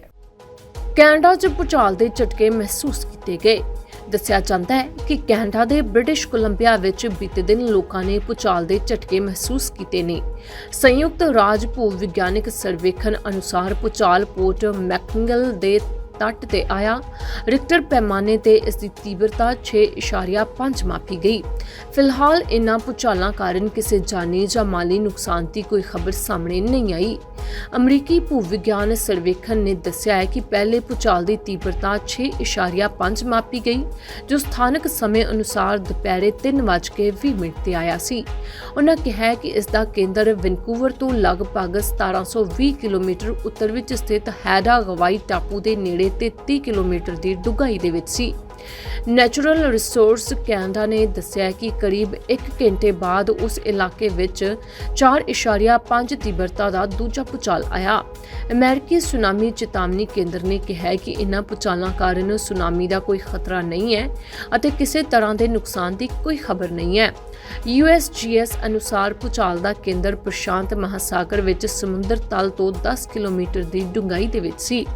ਕੈਨੇਡਾ 'ਚ ਪੁਚਾਲ ਦੇ ਝਟਕੇ ਮਹਿਸੂਸ ਕੀਤੇ ਗਏ। ਦੱਸਿਆ ਜਾਂਦਾ ਹੈ ਕਿ ਕੈਨੇਡਾ ਦੇ ਬ੍ਰਿਟਿਸ਼ ਕੋਲੰਬੀਆ ਵਿੱਚ ਬੀਤੇ ਦਿਨ ਲੋਕਾਂ ਨੇ ਪੁਚਾਲ ਦੇ ਝਟਕੇ ਮਹਿਸੂਸ ਕੀਤੇ ਨੇ। ਸੰਯੁਕਤ ਰਾਜ ਭੂ ਵਿਗਿਆਨਕ ਸਰਵੇਖਣ ਅਨੁਸਾਰ ਪੁਚਾਲ ਪੋਰਟ ਮੈਕਨਗਲ ਦੇ ਤੱਟ ਤੇ ਆਇਆ। ਰਿਕਟਰ ਪੈਮਾਨੇ ਤੇ ਇਸ ਦੀ ਤੀਬਰਤਾ 6.5 ਮਾਪੀ ਗਈ। ਫਿਲਹਾਲ ਇਨ੍ਹਾਂ ਪੁਚਾਲਾਂ ਕਾਰਨ ਕਿਸੇ ਜਾਨੀ ਜਾਂ ਮਾਲੀ ਨੁਕਸਾਨ ਦੀ ਕੋਈ ਖਬਰ ਸਾਹਮਣੇ ਨਹੀਂ ਆਈ। ਅਮਰੀਕੀ ਭੂ ਵਿਗਿਆਨ ਸਰਵੇਖਣ ਨੇ ਦੱਸਿਆ ਹੈ ਕਿ ਪਹਿਲੇ ਭੂਚਾਲ ਦੀ ਤੀਬਰਤਾ 6.5 ਮਾਪੀ ਗਈ, ਜੋ ਸਥਾਨਕ ਸਮੇਂ ਅਨੁਸਾਰ ਦੁਪਹਿਰੇ 3:20 ਮਿੰਟ ਤੇ ਆਇਆ ਸੀ। ਉਹਨਾਂ ਕਿਹਾ ਕਿ ਇਸ ਦਾ ਕੇਂਦਰ ਵੈਨਕੂਵਰ ਤੋਂ ਲਗਭਗ 1720 ਕਿਲੋਮੀਟਰ ਉੱਤਰ ਵਿੱਚ ਸਥਿਤ ਹੈਡਾ ਗਵਾਈ ਟਾਪੂ ਦੇ ਨੇੜੇ ਤੇ 30 ਕਿਲੋਮੀਟਰ ਦੀ ਡੂੰਘਾਈ ਦੇ ਵਿੱਚ ਸੀ। ਨੈਚੁਰਲ ਰਿਸੋਰਸ ਕੈਨੇਡਾ ਨੇ ਦੱਸਿਆ ਕਿ ਕਰੀਬ 1 ਘੰਟੇ ਬਾਅਦ ਉਸ ਇਲਾਕੇ ਵਿੱਚ 4.5 ਤੀਬਰਤਾ ਦਾ ਦੂਜਾ ਭੂਚਾਲ ਆਇਆ। ਅਮਰੀਕੀ ਸੁਨਾਮੀ ਚੇਤਾਵਨੀ ਕੇਂਦਰ ਨੇ ਕਿਹਾ ਕਿ ਇਨ੍ਹਾਂ ਭੂਚਾਲਾਂ ਕਾਰਨ ਸੁਨਾਮੀ ਦਾ ਕੋਈ ਖਤਰਾ ਨਹੀਂ ਹੈ ਅਤੇ ਕਿਸੇ ਤਰ੍ਹਾਂ ਦੇ ਨੁਕਸਾਨ ਦੀ ਕੋਈ ਖਬਰ ਨਹੀਂ ਹੈ। USGS ਅਨੁਸਾਰ ਭੂਚਾਲ ਦਾ ਕੇਂਦਰ ਪ੍ਰਸ਼ਾਂਤ ਮਹਾਸਾਗਰ ਵਿੱਚ ਸਮੁੰਦਰ ਤਲ ਤੋਂ 10 ਕਿਲੋਮੀਟਰ ਦੀ ਡੂੰਘਾਈ ਦੇ ਵਿੱਚ ਸੀ।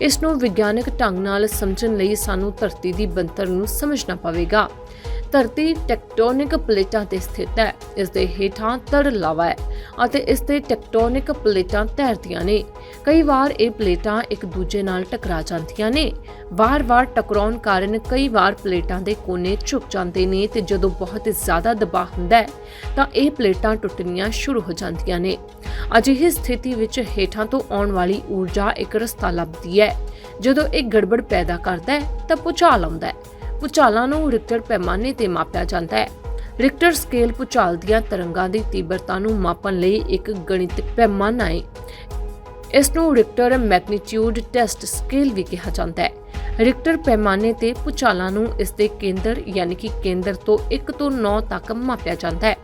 ਇਸ ਨੂੰ ਵਿਗਿਆਨਕ ਢੰਗ ਨਾਲ ਸਮਝਣ ਲਈ ਸਾਨੂੰ ਧਰਤੀ ਦੀ ਬਣਤਰ ਨੂੰ ਸਮਝਣਾ ਪਵੇਗਾ। ਧਰਤੀ ਟੈਕਟੋਨਿਕ ਪਲੇਟਾਂ ਤੇ ਸਥਿਤ ਹੈ। ਇਸ ਦੇ ਹੇਠਾਂ ਤੜ ਲਾਵਾ ਹੈ ਅਤੇ ਇਸ ਤੇ ਟੈਕਟੋਨਿਕ ਪਲੇਟਾਂ ਤੈਰਦੀਆਂ ਨੇ। ਕਈ ਵਾਰ ਇਹ ਪਲੇਟਾਂ ਇੱਕ ਦੂਜੇ ਨਾਲ ਟਕਰਾ ਜਾਂਦੀਆਂ ਨੇ। ਵਾਰ-ਵਾਰ ਟਕਰਾਉਣ ਕਾਰਨ ਕਈ ਵਾਰ ਪਲੇਟਾਂ ਦੇ ਕੋਨੇ ਝੁਕ ਜਾਂਦੇ ਨੇ ਤੇ ਜਦੋਂ ਬਹੁਤ ਜ਼ਿਆਦਾ ਦਬਾਅ ਹੁੰਦਾ ਹੈ, ਤਾਂ ਇਹ ਪਲੇਟਾਂ ਟੁੱਟਣੀਆਂ ਸ਼ੁਰੂ ਹੋ ਜਾਂਦੀਆਂ ਨੇ। ਅਜਿਹੀ ਸਥਿਤੀ ਵਿੱਚ ਹੇਠਾਂ ਤੋਂ ਆਉਣ ਵਾਲੀ ਊਰਜਾ ਇੱਕ ਰਸਤਾ ਲੱਭਦੀ ਹੈ। ਜਦੋਂ ਇਹ ਗੜਬੜ ਪੈਦਾ ਕਰਦਾ ਹੈ, ਤਾਂ ਭੂਚਾਲ ਆਉਂਦਾ ਹੈ। ਭੂਚਾਲਾਂ ਨੂੰ ਰਿਕਟਰ ਪੈਮਾਨੇ ਤੇ ਮਾਪਿਆ ਜਾਂਦਾ ਹੈ। ਰਿਕਟਰ ਸਕੇਲ ਭੂਚਾਲ ਦੀਆਂ ਤਰੰਗਾਂ ਦੀ ਤੀਬਰਤਾ ਨੂੰ ਮਾਪਣ ਲਈ ਇੱਕ ਗਣਿਤਿਕ ਪੈਮਾਨਾ ਹੈ। ਇਸ ਨੂੰ ਰਿਕਟਰ ਮੈਗਨੀਟਿਊਡ ਟੈਸਟ ਸਕੇਲ ਵੀ ਕਿਹਾ ਜਾਂਦਾ ਹੈ। ਰਿਕਟਰ ਪੈਮਾਨੇ ਤੇ ਭੂਚਾਲਾਂ ਨੂੰ ਇਸ ਦੇ ਕੇਂਦਰ ਯਾਨੀ ਕਿ ਕੇਂਦਰ ਤੋਂ 1 ਤੋਂ 9 ਤੱਕ ਮਾਪਿਆ ਜਾਂਦਾ ਹੈ।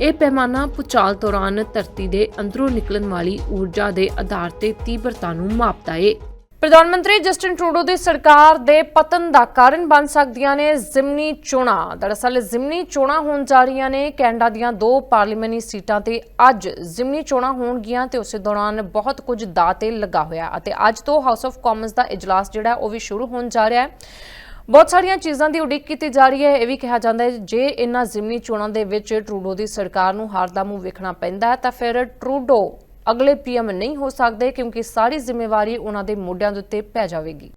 ਇਹ ਪੈਮਾਨਾ ਭੂਚਾਲ ਦੌਰਾਨ ਧਰਤੀ ਦੇ ਅੰਦਰੋਂ ਨਿਕਲਣ ਵਾਲੀ ਊਰਜਾ ਦੇ ਆਧਾਰ ਤੇ ਤੀਬਰਤਾ ਨੂੰ ਮਾਪਦਾ ਹੈ। ਪ੍ਰਧਾਨ ਮੰਤਰੀ ਜਸਟਿਨ ਟਰੂਡੋ ਦੀ ਸਰਕਾਰ ਦੇ ਪਤਨ ਦਾ ਕਾਰਨ ਬਣ ਸਕਦੀਆਂ ਨੇ ਜ਼ਿਮਨੀ ਚੋਣਾਂ। ਦਰਅਸਲ ਜ਼ਿਮਨੀ ਚੋਣਾਂ ਹੋਣ ਜਾ ਰਹੀਆਂ ਨੇ। ਕੈਨੇਡਾ ਦੀਆਂ ਦੋ ਪਾਰਲੀਮੈਂਟੀ ਸੀਟਾਂ ਤੇ ਅੱਜ ਜ਼ਿਮਨੀ ਚੋਣਾਂ ਹੋਣਗੀਆਂ ਤੇ ਉਸੇ ਦੌਰਾਨ ਬਹੁਤ ਕੁਝ ਦਾਅ ਤੇ ਲੱਗਾ ਹੋਇਆ ਅਤੇ ਅੱਜ ਤੋਂ ਹਾਊਸ ਆਫ ਕਾਮਨਸ ਦਾ ਇਜਲਾਸ ਜਿਹੜਾ ਉਹ ਵੀ ਸ਼ੁਰੂ ਹੋਣ ਜਾ ਰਿਹਾ ਹੈ। ਬਹੁਤ ਸਾਰੀਆਂ ਚੀਜ਼ਾਂ ਦੀ ਉਡੀਕ ਕੀਤੀ ਜਾ ਰਹੀ ਹੈ। ਇਹ ਵੀ ਕਿਹਾ ਜਾਂਦਾ ਹੈ, ਜੇ ਇਹਨਾਂ ਜ਼ਿਮਨੀ ਚੋਣਾਂ ਦੇ ਵਿੱਚ ਟਰੂਡੋ ਦੀ ਸਰਕਾਰ ਨੂੰ ਹਾਰ ਦਾ ਮੂੰਹ ਵੇਖਣਾ ਪੈਂਦਾ ਤਾਂ ਫਿਰ ਟਰੂਡੋ ਅਗਲੇ ਪੀਐਮ ਨਹੀਂ ਹੋ ਸਕਦੇ ਕਿਉਂਕਿ ਸਾਰੀ ਜ਼ਿੰਮੇਵਾਰੀ ਉਹਨਾਂ ਦੇ ਮੋਢਿਆਂ ਦੇ ਉੱਤੇ ਪੈ ਜਾਵੇਗੀ।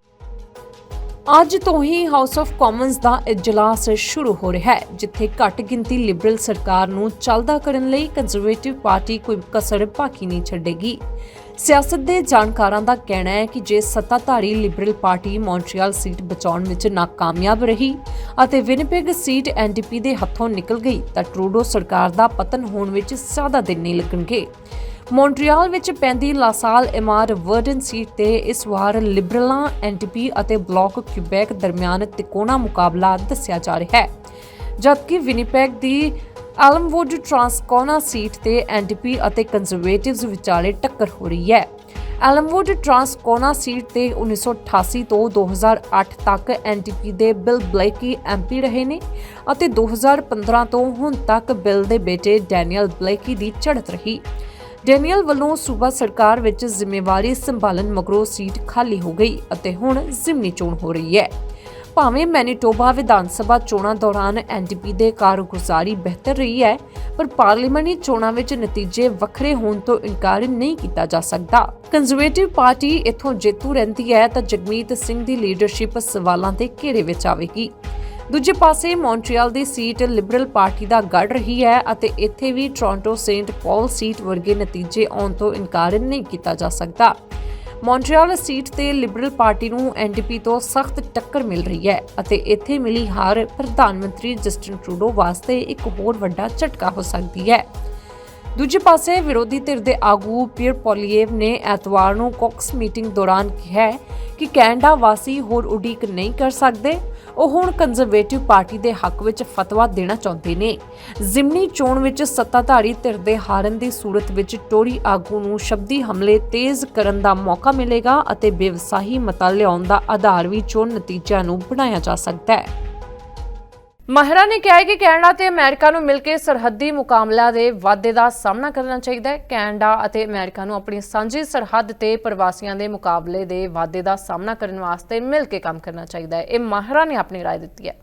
ਅੱਜ ਤੋਂ ਹੀ ਹਾਊਸ ਆਫ ਕਾਮਨਸ ਦਾ ਇਜਲਾਸ ਸ਼ੁਰੂ ਹੋ ਰਿਹਾ ਹੈ, ਜਿੱਥੇ ਘੱਟ ਗਿਣਤੀ ਲਿਬਰਲ ਸਰਕਾਰ ਨੂੰ ਚੱਲਦਾ ਕਰਨ ਲਈ ਕੰਜ਼ਰਵੇਟਿਵ ਪਾਰਟੀ ਕੋਈ ਕਸਰ ਬਾਕੀ ਨਹੀਂ ਛੱਡੇਗੀ। ਸਿਆਸਤ ਦੇ ਜਾਣਕਾਰਾਂ ਦਾ ਕਹਿਣਾ ਹੈ ਕਿ ਜੇ ਸੱਤਾਧਾਰੀ ਲਿਬਰਲ ਪਾਰਟੀ ਮੌਂਟਰੀਅਲ ਸੀਟ ਬਚਾਉਣ ਵਿੱਚ ਨਾਕਾਮਯਾਬ ਰਹੀ ਅਤੇ ਵਿਨਿਪੈਗ ਸੀਟ ਐਨਡੀਪੀ ਦੇ ਹੱਥੋਂ ਨਿਕਲ ਗਈ, ਤਾਂ ਟਰੂਡੋ ਸਰਕਾਰ ਦਾ ਪਤਨ ਹੋਣ ਵਿੱਚ ਜ਼ਿਆਦਾ ਦਿਨ ਨਹੀਂ ਲੱਗਣਗੇ। ਮੌਂਟਰੀਅਲ ਵਿੱਚ ਪੈਂਦੀ ਲਾਸਾਲ ਇਮਾਰ ਵਰਡਨ ਸੀਟ ਤੇ ਇਸ ਵਾਰ ਲਿਬਰਲਾਂ ਐਨਡੀਪੀ ਅਤੇ ਬਲਾਕ ਕਿਊਬੈਕ ਦਰਮਿਆਨ ਤਿਕੋਣਾ ਮੁਕਾਬਲਾ ਦੱਸਿਆ ਜਾ ਰਿਹਾ ਹੈ। ਜਦਕਿ ਵਿਨੀਪੈਗ ਦੀ ਐਲਮਵੁੱਡ ਟਰਾਂਸਕੋਨਾ ਸੀਟ ਤੇ ਐਨਡੀਪੀ ਅਤੇ ਕੰਜ਼ਰਵੇਟਿਵਜ਼ ਵਿਚਾਲੇ ਟੱਕਰ ਹੋ ਰਹੀ ਹੈ। ਐਲਮਵੁੱਡ ਟਰਾਂਸਕੋਨਾ ਸੀਟ ਤੇ 1988 ਤੋਂ 2008 ਤੱਕ ਐਨਡੀਪੀ ਦੇ ਬਿਲ ਬਲੇਕੀ ਐਮਪੀ ਰਹੇ ਨੇ ਅਤੇ 2015 ਤੋਂ ਹੁਣ ਤੱਕ ਬਿਲ ਦੇ ਬੇਟੇ ਡੈਨੀਅਲ ਬਲੇਕੀ ਦੀ ਚੜ੍ਹਤ ਰਹੀ। ਡੈਨੀਅਲ ਵੱਲੋਂ ਸੂਬਾ ਸਰਕਾਰ ਵਿੱਚ ਜ਼ਿੰਮੇਵਾਰੀ ਸੰਭਾਲਣ ਮਗਰੋਂ ਸੀਟ ਖਾਲੀ ਹੋ ਗਈ ਅਤੇ ਹੁਣ ਜ਼ਿਮਨੀ ਚੋਣ ਹੋ ਰਹੀ ਹੈ। ਭਾਵੇਂ ਮੈਨੀਟੋਬਾ ਵਿਧਾਨ ਸਭਾ ਚੋਣਾਂ ਦੌਰਾਨ ਐਨਡੀਪੀ ਦੇ ਕਾਰਗੁਜ਼ਾਰੀ ਬਿਹਤਰ ਰਹੀ ਹੈ, ਪਰ ਪਾਰਲੀਮਾਨੀ ਚੋਣਾਂ ਵਿੱਚ ਨਤੀਜੇ ਵੱਖਰੇ ਹੋਣ ਤੋਂ ਇਨਕਾਰ ਨਹੀਂ ਕੀਤਾ ਜਾ ਸਕਦਾ। ਕੰਜ਼ਰਵੇਟਿਵ ਪਾਰਟੀ ਇਥੋਂ ਜੇਤੂ ਰਹਿੰਦੀ ਹੈ ਤਾਂ ਜਗਮੀਤ ਸਿੰਘ ਦੀ ਲੀਡਰਸ਼ਿਪ ਸਵਾਲਾਂ ਦੇ ਘੇਰੇ ਵਿੱਚ ਆਵੇਗੀ। ਦੂਜੇ ਪਾਸੇ ਮੌਂਟਰੀਅਲ ਦੀ ਸੀਟ ਲਿਬਰਲ ਪਾਰਟੀ ਦਾ ਗੜ ਰਹੀ ਹੈ ਅਤੇ ਇੱਥੇ ਵੀ ਟੋਰਾਂਟੋ ਸੇਂਟ ਪਾਲ ਸੀਟ ਵਰਗੇ ਨਤੀਜੇ ਆਉਣ ਤੋਂ ਇਨਕਾਰ ਨਹੀਂ ਕੀਤਾ ਜਾ ਸਕਦਾ। ਮੌਂਟਰੀਅਲ ਸੀਟ ਤੇ ਲਿਬਰਲ ਪਾਰਟੀ ਨੂੰ ਐਨਡੀਪੀ ਤੋਂ ਸਖਤ ਟੱਕਰ ਮਿਲ ਰਹੀ ਹੈ ਅਤੇ ਇੱਥੇ ਮਿਲੀ ਹਾਰ ਪ੍ਰਧਾਨ ਮੰਤਰੀ ਜਸਟਿਨ ਟਰੂਡੋ ਵਾਸਤੇ ਇੱਕ ਹੋਰ ਵੱਡਾ ਝਟਕਾ ਹੋ ਸਕਦੀ ਹੈ। ਦੂਜੇ ਪਾਸੇ ਵਿਰੋਧੀ ਧਿਰ ਦੇ ਆਗੂ ਪੀਅਰ ਪੋਲੀਏਵ ਨੇ ਐਤਵਾਰ ਨੂੰ ਕੌਕਸ ਮੀਟਿੰਗ ਦੌਰਾਨ ਕਿਹਾ ਕਿ ਕੈਨੇਡਾ ਵਾਸੀ ਹੋਰ ਉਡੀਕ ਨਹੀਂ ਕਰ ਸਕਦੇ। ਉਹ ਹੁਣ ਕੰਜ਼ਰਵੇਟਿਵ ਪਾਰਟੀ ਦੇ ਹੱਕ ਵਿੱਚ ਫਤਵਾ ਦੇਣਾ ਚਾਹੁੰਦੇ ਨੇ। ਜ਼ਿਮਨੀ ਚੋਣ ਵਿੱਚ ਸੱਤਾਧਾਰੀ ਧਿਰ ਦੇ ਹਾਰਨ ਦੀ ਸੂਰਤ ਵਿੱਚ ਟੋਰੀ ਆਗੂ ਨੂੰ ਸ਼ਬਦੀ ਹਮਲੇ ਤੇਜ਼ ਕਰਨ ਦਾ ਮੌਕਾ ਮਿਲੇਗਾ ਅਤੇ ਬੇਵਸਾਹੀ ਮਤਾ ਲਿਆਉਣ ਦਾ ਆਧਾਰ ਵੀ ਚੋਣ ਨਤੀਜਿਆਂ ਨੂੰ ਬਣਾਇਆ ਜਾ ਸਕਦਾ ਹੈ। ਮਾਹਿਰਾਂ ਨੇ ਕਿਹਾ ਹੈ ਕਿ ਕੈਨੇਡਾ ਤੇ ਅਮਰੀਕਾ ਨੂੰ ਮਿਲ ਕੇ ਸਰਹੱਦੀ ਮੁਕਾਬਲਿਆਂ ਦੇ ਵਾਧੇ ਦਾ ਸਾਹਮਣਾ ਕਰਨਾ ਚਾਹੀਦਾ ਹੈ ਕੈਨੇਡਾ ਅਤੇ ਅਮਰੀਕਾ ਨੂੰ ਆਪਣੀ ਸਾਂਝੀ ਸਰਹੱਦ ਤੇ ਪ੍ਰਵਾਸੀਆਂ ਦੇ ਮੁਕਾਬਲੇ ਦੇ ਵਾਧੇ ਦਾ ਸਾਹਮਣਾ ਕਰਨ ਵਾਸਤੇ ਮਿਲ ਕੇ ਕੰਮ ਕਰਨਾ ਚਾਹੀਦਾ ਹੈ ਇਹ ਮਾਹਿਰਾਂ ਨੇ ਆਪਣੀ رائے ਦਿੱਤੀ ਹੈ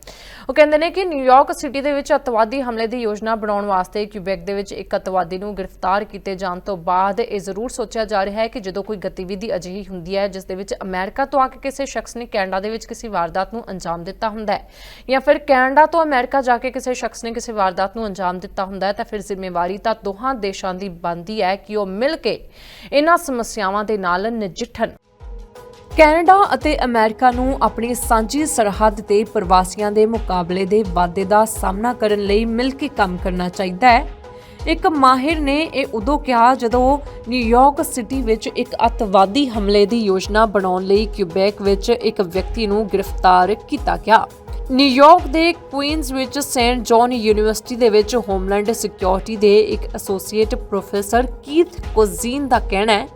ਉਹ ਕਹਿੰਦੇ ਨੇ ਕਿ ਨਿਊਯਾਰਕ ਸਿਟੀ ਦੇ ਵਿੱਚ ਅਤਵਾਦੀ ਹਮਲੇ ਦੀ ਯੋਜਨਾ ਬਣਾਉਣ ਵਾਸਤੇ ਕਿਊਬੈਕ ਦੇ ਵਿੱਚ ਇੱਕ ਅਤਵਾਦੀ ਨੂੰ ਗ੍ਰਿਫਤਾਰ ਕੀਤੇ ਜਾਣ ਤੋਂ ਬਾਅਦ ਇਹ ਜ਼ਰੂਰ ਸੋਚਿਆ ਜਾ ਰਿਹਾ ਹੈ ਕਿ ਜਦੋਂ ਕੋਈ ਗਤੀਵਿਧੀ ਅਜਿਹੀ ਹੁੰਦੀ ਹੈ ਜਿਸ ਦੇ ਵਿੱਚ ਅਮਰੀਕਾ ਤੋਂ ਆ ਕੇ ਕਿਸੇ ਸ਼ਖਸ ਨੇ ਕੈਨੇਡਾ ਦੇ ਵਿੱਚ ਕਿਸੇ ਵਾਰਦਾਤ ਨੂੰ ਅੰਜਾਮ ਦਿੱਤਾ ਹੁੰਦਾ ਹੈ ਜਾਂ ਫਿਰ ਕੈਨੇਡਾ ਤੋਂ ਅਮਰੀਕਾ ਜਾ ਕੇ ਕਿਸੇ ਸ਼ਖਸ ਨੇ ਕਿਸੇ ਵਾਰਦਾਤ ਨੂੰ ਅੰਜਾਮ ਦਿੱਤਾ ਹੁੰਦਾ ਹੈ ਤਾਂ ਫਿਰ ਜ਼ਿੰਮੇਵਾਰੀ ਤਾਂ ਦੋਹਾਂ ਦੇਸ਼ਾਂ ਦੀ ਬਣਦੀ ਹੈ ਕਿ ਉਹ ਮਿਲ ਕੇ ਇਹਨਾਂ ਸਮੱਸਿਆਵਾਂ ਦੇ ਨਾਲ ਨਜਿੱਠਣ। ਕੈਨੇਡਾ ਅਤੇ ਅਮਰੀਕਾ ਨੂੰ ਆਪਣੀ ਸਾਂਝੀ ਸਰਹੱਦ ਤੇ ਪ੍ਰਵਾਸੀਆਂ ਦੇ ਮੁਕਾਬਲੇ ਦੇ ਵਾਧੇ ਦਾ ਸਾਹਮਣਾ ਕਰਨ ਲਈ ਮਿਲ ਕੇ ਕੰਮ ਕਰਨਾ ਚਾਹੀਦਾ ਹੈ। ਇੱਕ ਮਾਹਿਰ ਨੇ ਇਹ ਉਦੋਂ ਕਿਹਾ ਜਦੋਂ ਨਿਊਯਾਰਕ ਸਿਟੀ ਵਿੱਚ ਇੱਕ ਅਤਵਾਦੀ ਹਮਲੇ ਦੀ ਯੋਜਨਾ ਬਣਾਉਣ ਲਈ ਕਿਊਬੈਕ ਵਿੱਚ ਇੱਕ ਵਿਅਕਤੀ ਨੂੰ ਗ੍ਰਿਫਤਾਰ ਕੀਤਾ ਗਿਆ। ਨਿਊਯਾਰਕ ਦੇ ਕੁਈਨਜ਼ ਵਿੱਚ ਸੇਂਟ ਜੌਨ ਯੂਨੀਵਰਸਿਟੀ ਦੇ ਵਿੱਚ ਹੋਮਲੈਂਡ ਸਿਕਿਉਰਿਟੀ ਦੇ ਇੱਕ ਐਸੋਸੀਏਟ ਪ੍ਰੋਫੈਸਰ ਕੀਥ ਕੋਜ਼ੀਨ ਦਾ ਕਹਿਣਾ ਹੈ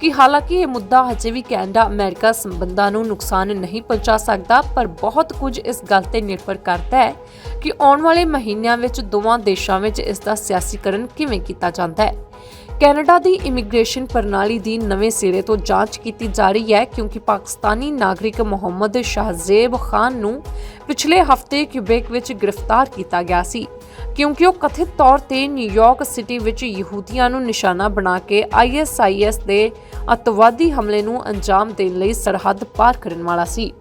ਕਿ ਹਾਲਾਂਕਿ ਇਹ ਮੁੱਦਾ ਹਜੇ ਵੀ ਕੈਨੇਡਾ ਅਮਰੀਕਾ ਸੰਬੰਧਾਂ ਨੂੰ ਨੁਕਸਾਨ ਨਹੀਂ ਪਹੁੰਚਾ ਸਕਦਾ, ਪਰ ਬਹੁਤ ਕੁਝ ਇਸ ਗੱਲ ਤੇ ਨਿਰਭਰ ਕਰਦਾ ਹੈ ਕਿ ਆਉਣ ਵਾਲੇ ਮਹੀਨਿਆਂ ਵਿੱਚ ਦੋਵਾਂ ਦੇਸ਼ਾਂ ਵਿੱਚ ਇਸ ਦਾ ਸਿਆਸੀਕਰਨ ਕਿਵੇਂ ਕੀਤਾ ਜਾਂਦਾ ਹੈ। ਕੈਨੇਡਾ ਦੀ ਇਮੀਗ੍ਰੇਸ਼ਨ ਪ੍ਰਣਾਲੀ ਦੀ ਨਵੇਂ ਸਿਰੇ ਤੋਂ ਜਾਂਚ ਕੀਤੀ ਜਾ ਰਹੀ ਹੈ ਕਿਉਂਕਿ ਪਾਕਿਸਤਾਨੀ ਨਾਗਰਿਕ ਮੁਹੰਮਦ ਸ਼ਾਹਜ਼ੇਬ ਖਾਨ ਨੂੰ ਪਿਛਲੇ ਹਫ਼ਤੇ ਕਿਊਬੈਕ ਵਿੱਚ ਗ੍ਰਿਫਤਾਰ ਕੀਤਾ ਗਿਆ ਸੀ। ਕਿਉਂਕਿ ਉਹ ਕਥਿਤ ਤੌਰ ਤੇ ਨਿਊਯਾਰਕ ਸਿਟੀ ਵਿੱਚ ਯਹੂਦੀਆਂ ਨੂੰ ਨਿਸ਼ਾਨਾ ਬਣਾ ਕੇ ਆਈਐਸਆਈਐਸ ਦੇ ਅਤਵਾਦੀ ਹਮਲੇ ਨੂੰ ਅੰਜਾਮ ਦੇਣ ਲਈ ਸਰਹੱਦ ਪਾਰ ਕਰਨ ਵਾਲਾ ਸੀ।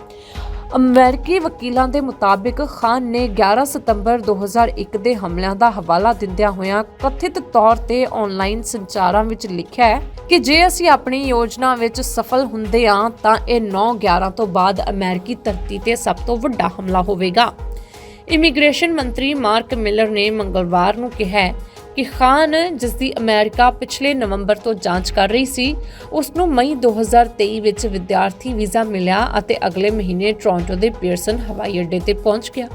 ਅਮਰੀਕੀ ਵਕੀਲਾਂ ਦੇ ਮੁਤਾਬਿਕ ਖਾਨ ਨੇ 11 ਸਤੰਬਰ 2001 ਦੇ ਹਮਲਿਆਂ ਦਾ ਹਵਾਲਾ ਦਿੰਦਿਆਂ ਹੋਇਆਂ ਕਥਿਤ ਤੌਰ ਤੇ ਆਨਲਾਈਨ ਸੰਚਾਰਾਂ ਵਿੱਚ ਲਿਖਿਆ ਹੈ ਕਿ ਜੇ ਅਸੀਂ ਆਪਣੀ ਯੋਜਨਾ ਵਿੱਚ ਸਫਲ ਹੁੰਦੇ ਹਾਂ, ਤਾਂ ਇਹ 9/11 ਤੋਂ ਬਾਅਦ ਅਮਰੀਕੀ ਧਰਤੀ ਤੇ ਸਭ ਤੋਂ ਵੱਡਾ ਹਮਲਾ ਹੋਵੇਗਾ। ਇਮੀਗ੍ਰੇਸ਼ਨ ਮੰਤਰੀ ਮਾਰਕ ਮਿਲਰ ਨੇ ਮੰਗਲਵਾਰ ਨੂੰ ਕਿਹਾ ਕਿ ਖਾਨ ਜਿਸ ਦੀ ਅਮਰੀਕਾ ਪਿਛਲੇ ਨਵੰਬਰ ਤੋਂ ਜਾਂਚ ਕਰ ਰਹੀ ਸੀ, ਉਸ ਨੂੰ ਮਈ 2023 ਵਿੱਚ ਵਿਦਿਆਰਥੀ ਵੀਜ਼ਾ ਮਿਲਿਆ ਅਤੇ ਅਗਲੇ ਮਹੀਨੇ ਟੋਰਾਂਟੋ ਦੇ ਪੀਅਰਸਨ ਹਵਾਈ ਅੱਡੇ ਤੇ ਪਹੁੰਚ ਗਿਆ।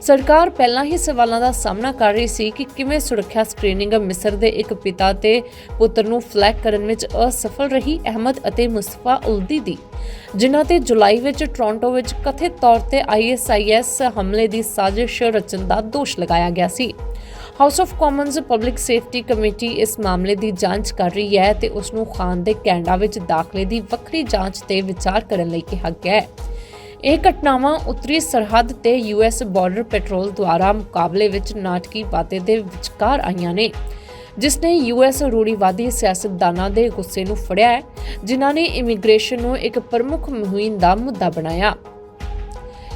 ਸਰਕਾਰ ਪਹਿਲਾਂ ਹੀ ਸਵਾਲਾਂ ਦਾ ਸਾਹਮਣਾ ਕਰ ਰਹੀ ਸੀ ਕਿ ਕਿਵੇਂ ਸੁਰੱਖਿਆ ਸਕਰੀਨਿੰਗ ਮਿਸਰ ਦੇ ਇੱਕ ਪਿਤਾ ਤੇ ਪੁੱਤਰ ਨੂੰ ਫਲੈਗ ਕਰਨ ਵਿੱਚ ਅਸਫਲ ਰਹੀ ਅਹਿਮਦ ਅਤੇ ਮੁਸਤਫਾ ਉਲਦੀ ਦੀ। ਜਿਨ੍ਹਾਂ ਤੇ ਜੁਲਾਈ ਵਿੱਚ ਟੋਰਾਂਟੋ ਵਿੱਚ ਕਥਿਤ ਤੌਰ ਤੇ ਆਈਐਸਆਈਐਸ ਹਮਲੇ ਦੀ ਸਾਜ਼ਿਸ਼ ਰਚਨ ਦਾ ਦੋਸ਼ ਲਗਾਇਆ ਗਿਆ ਸੀ। House of Commons public safety committee ਇਸ ਮਾਮਲੇ ਦੀ ਜਾਂਚ ਕਰ ਰਹੀ ਹੈ ਤੇ ਉਸ ਨੂੰ ਖਾਨ ਦੇ ਕੈਨੇਡਾ ਵਿੱਚ ਦਾਖਲੇ ਦੀ ਵੱਖਰੀ ਜਾਂਚ ਤੇ ਵਿਚਾਰ ਕਰਨ ਲਈ ਕਿਹਾ ਗਿਆ ਹੈ। ਇਹ ਘਟਨਾਵਾਂ ਉੱਤਰੀ ਸਰਹੱਦ ਤੇ ਯੂਐਸ ਬਾਰਡਰ ਪੈਟਰੋਲ ਦੁਆਰਾ ਮੁਕਾਬਲੇ ਵਿੱਚ ਨਾਟਕੀ ਵਾਅਦੇ ਦੇ ਵਿਚਕਾਰ ਆਈਆਂ ਨੇ ਜਿਸ ਨੇ ਯੂਐਸ ਰੂੜੀਵਾਦੀ ਸਿਆਸਤਦਾਨਾਂ ਦੇ ਗੁੱਸੇ ਨੂੰ ਫੜਿਆ ਹੈ, ਜਿਨ੍ਹਾਂ ਨੇ ਇਮੀਗ੍ਰੇਸ਼ਨ ਨੂੰ ਇੱਕ ਪ੍ਰਮੁੱਖ ਮੁਹਿੰਮ ਦਾ ਮੁੱਦਾ ਬਣਾਇਆ।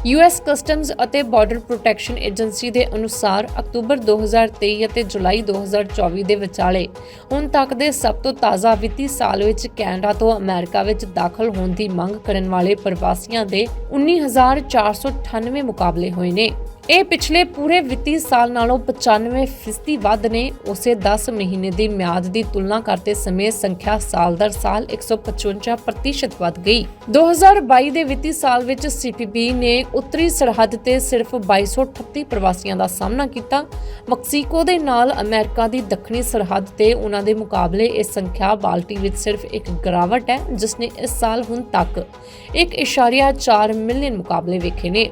ਯੂਐਸ ਕਸਟਮਜ਼ ਅਤੇ ਬਾਰਡਰ ਪ੍ਰੋਟੈਕਸ਼ਨ ਏਜੰਸੀ ਦੇ ਅਨੁਸਾਰ ਅਕਤੂਬਰ 2023 ਅਤੇ ਜੁਲਾਈ 2024 ਦੇ ਵਿਚਾਲੇ ਹੁਣ ਤੱਕ ਦੇ ਸਭ ਤੋਂ ਤਾਜ਼ਾ ਵਿੱਤੀ ਸਾਲ ਵਿੱਚ ਕੈਨੇਡਾ ਤੋਂ ਅਮਰੀਕਾ ਵਿੱਚ ਦਾਖਲ ਹੋਣ ਦੀ ਮੰਗ ਕਰਨ ਵਾਲੇ ਪ੍ਰਵਾਸੀਆਂ ਦੇ 19498 ਮੁਕਾਬਲੇ ਹੋਏ ਨੇ। ਇਹ ਪਿਛਲੇ ਪੂਰੇ ਵਿੱਤੀ ਸਾਲ ਨਾਲੋਂ 95% ਵੱਧ ਨੇ। ਉਸੇ 10 ਮਹੀਨੇ ਦੀ ਮਿਆਦ ਦੀ ਤੁਲਨਾ ਕਰਦੇ ਸਮੇਂ ਸੰਖਿਆ ਸਾਲ ਦਰ ਸਾਲ 155% ਵੱਧ ਗਈ। 2022 ਦੇ ਵਿੱਤੀ ਸਾਲ ਵਿੱਚ ਸੀਪੀਬੀ ਨੇ ਉੱਤਰੀ ਸਰਹੱਦ ਤੇ ਸਿਰਫ 2238 ਪ੍ਰਵਾਸੀਆਂ ਦਾ ਸਾਹਮਣਾ ਕੀਤਾ। ਮੈਕਸੀਕੋ ਦੇ ਨਾਲ ਅਮਰੀਕਾ ਦੀ ਦੱਖਣੀ ਸਰਹੱਦ ਤੇ ਉਹਨਾਂ ਦੇ ਮੁਕਾਬਲੇ ਇਹ ਸੰਖਿਆ ਬਾਲਟੀ ਵਿੱਚ ਸਿਰਫ ਇੱਕ ਗਿਰਾਵਟ ਹੈ, ਜਿਸ ਨੇ ਇਸ ਸਾਲ ਹੁਣ ਤੱਕ 1.4 ਮਿਲੀਅਨ ਮੁਕਾਬਲੇ ਵੇਖੇ ਨੇ।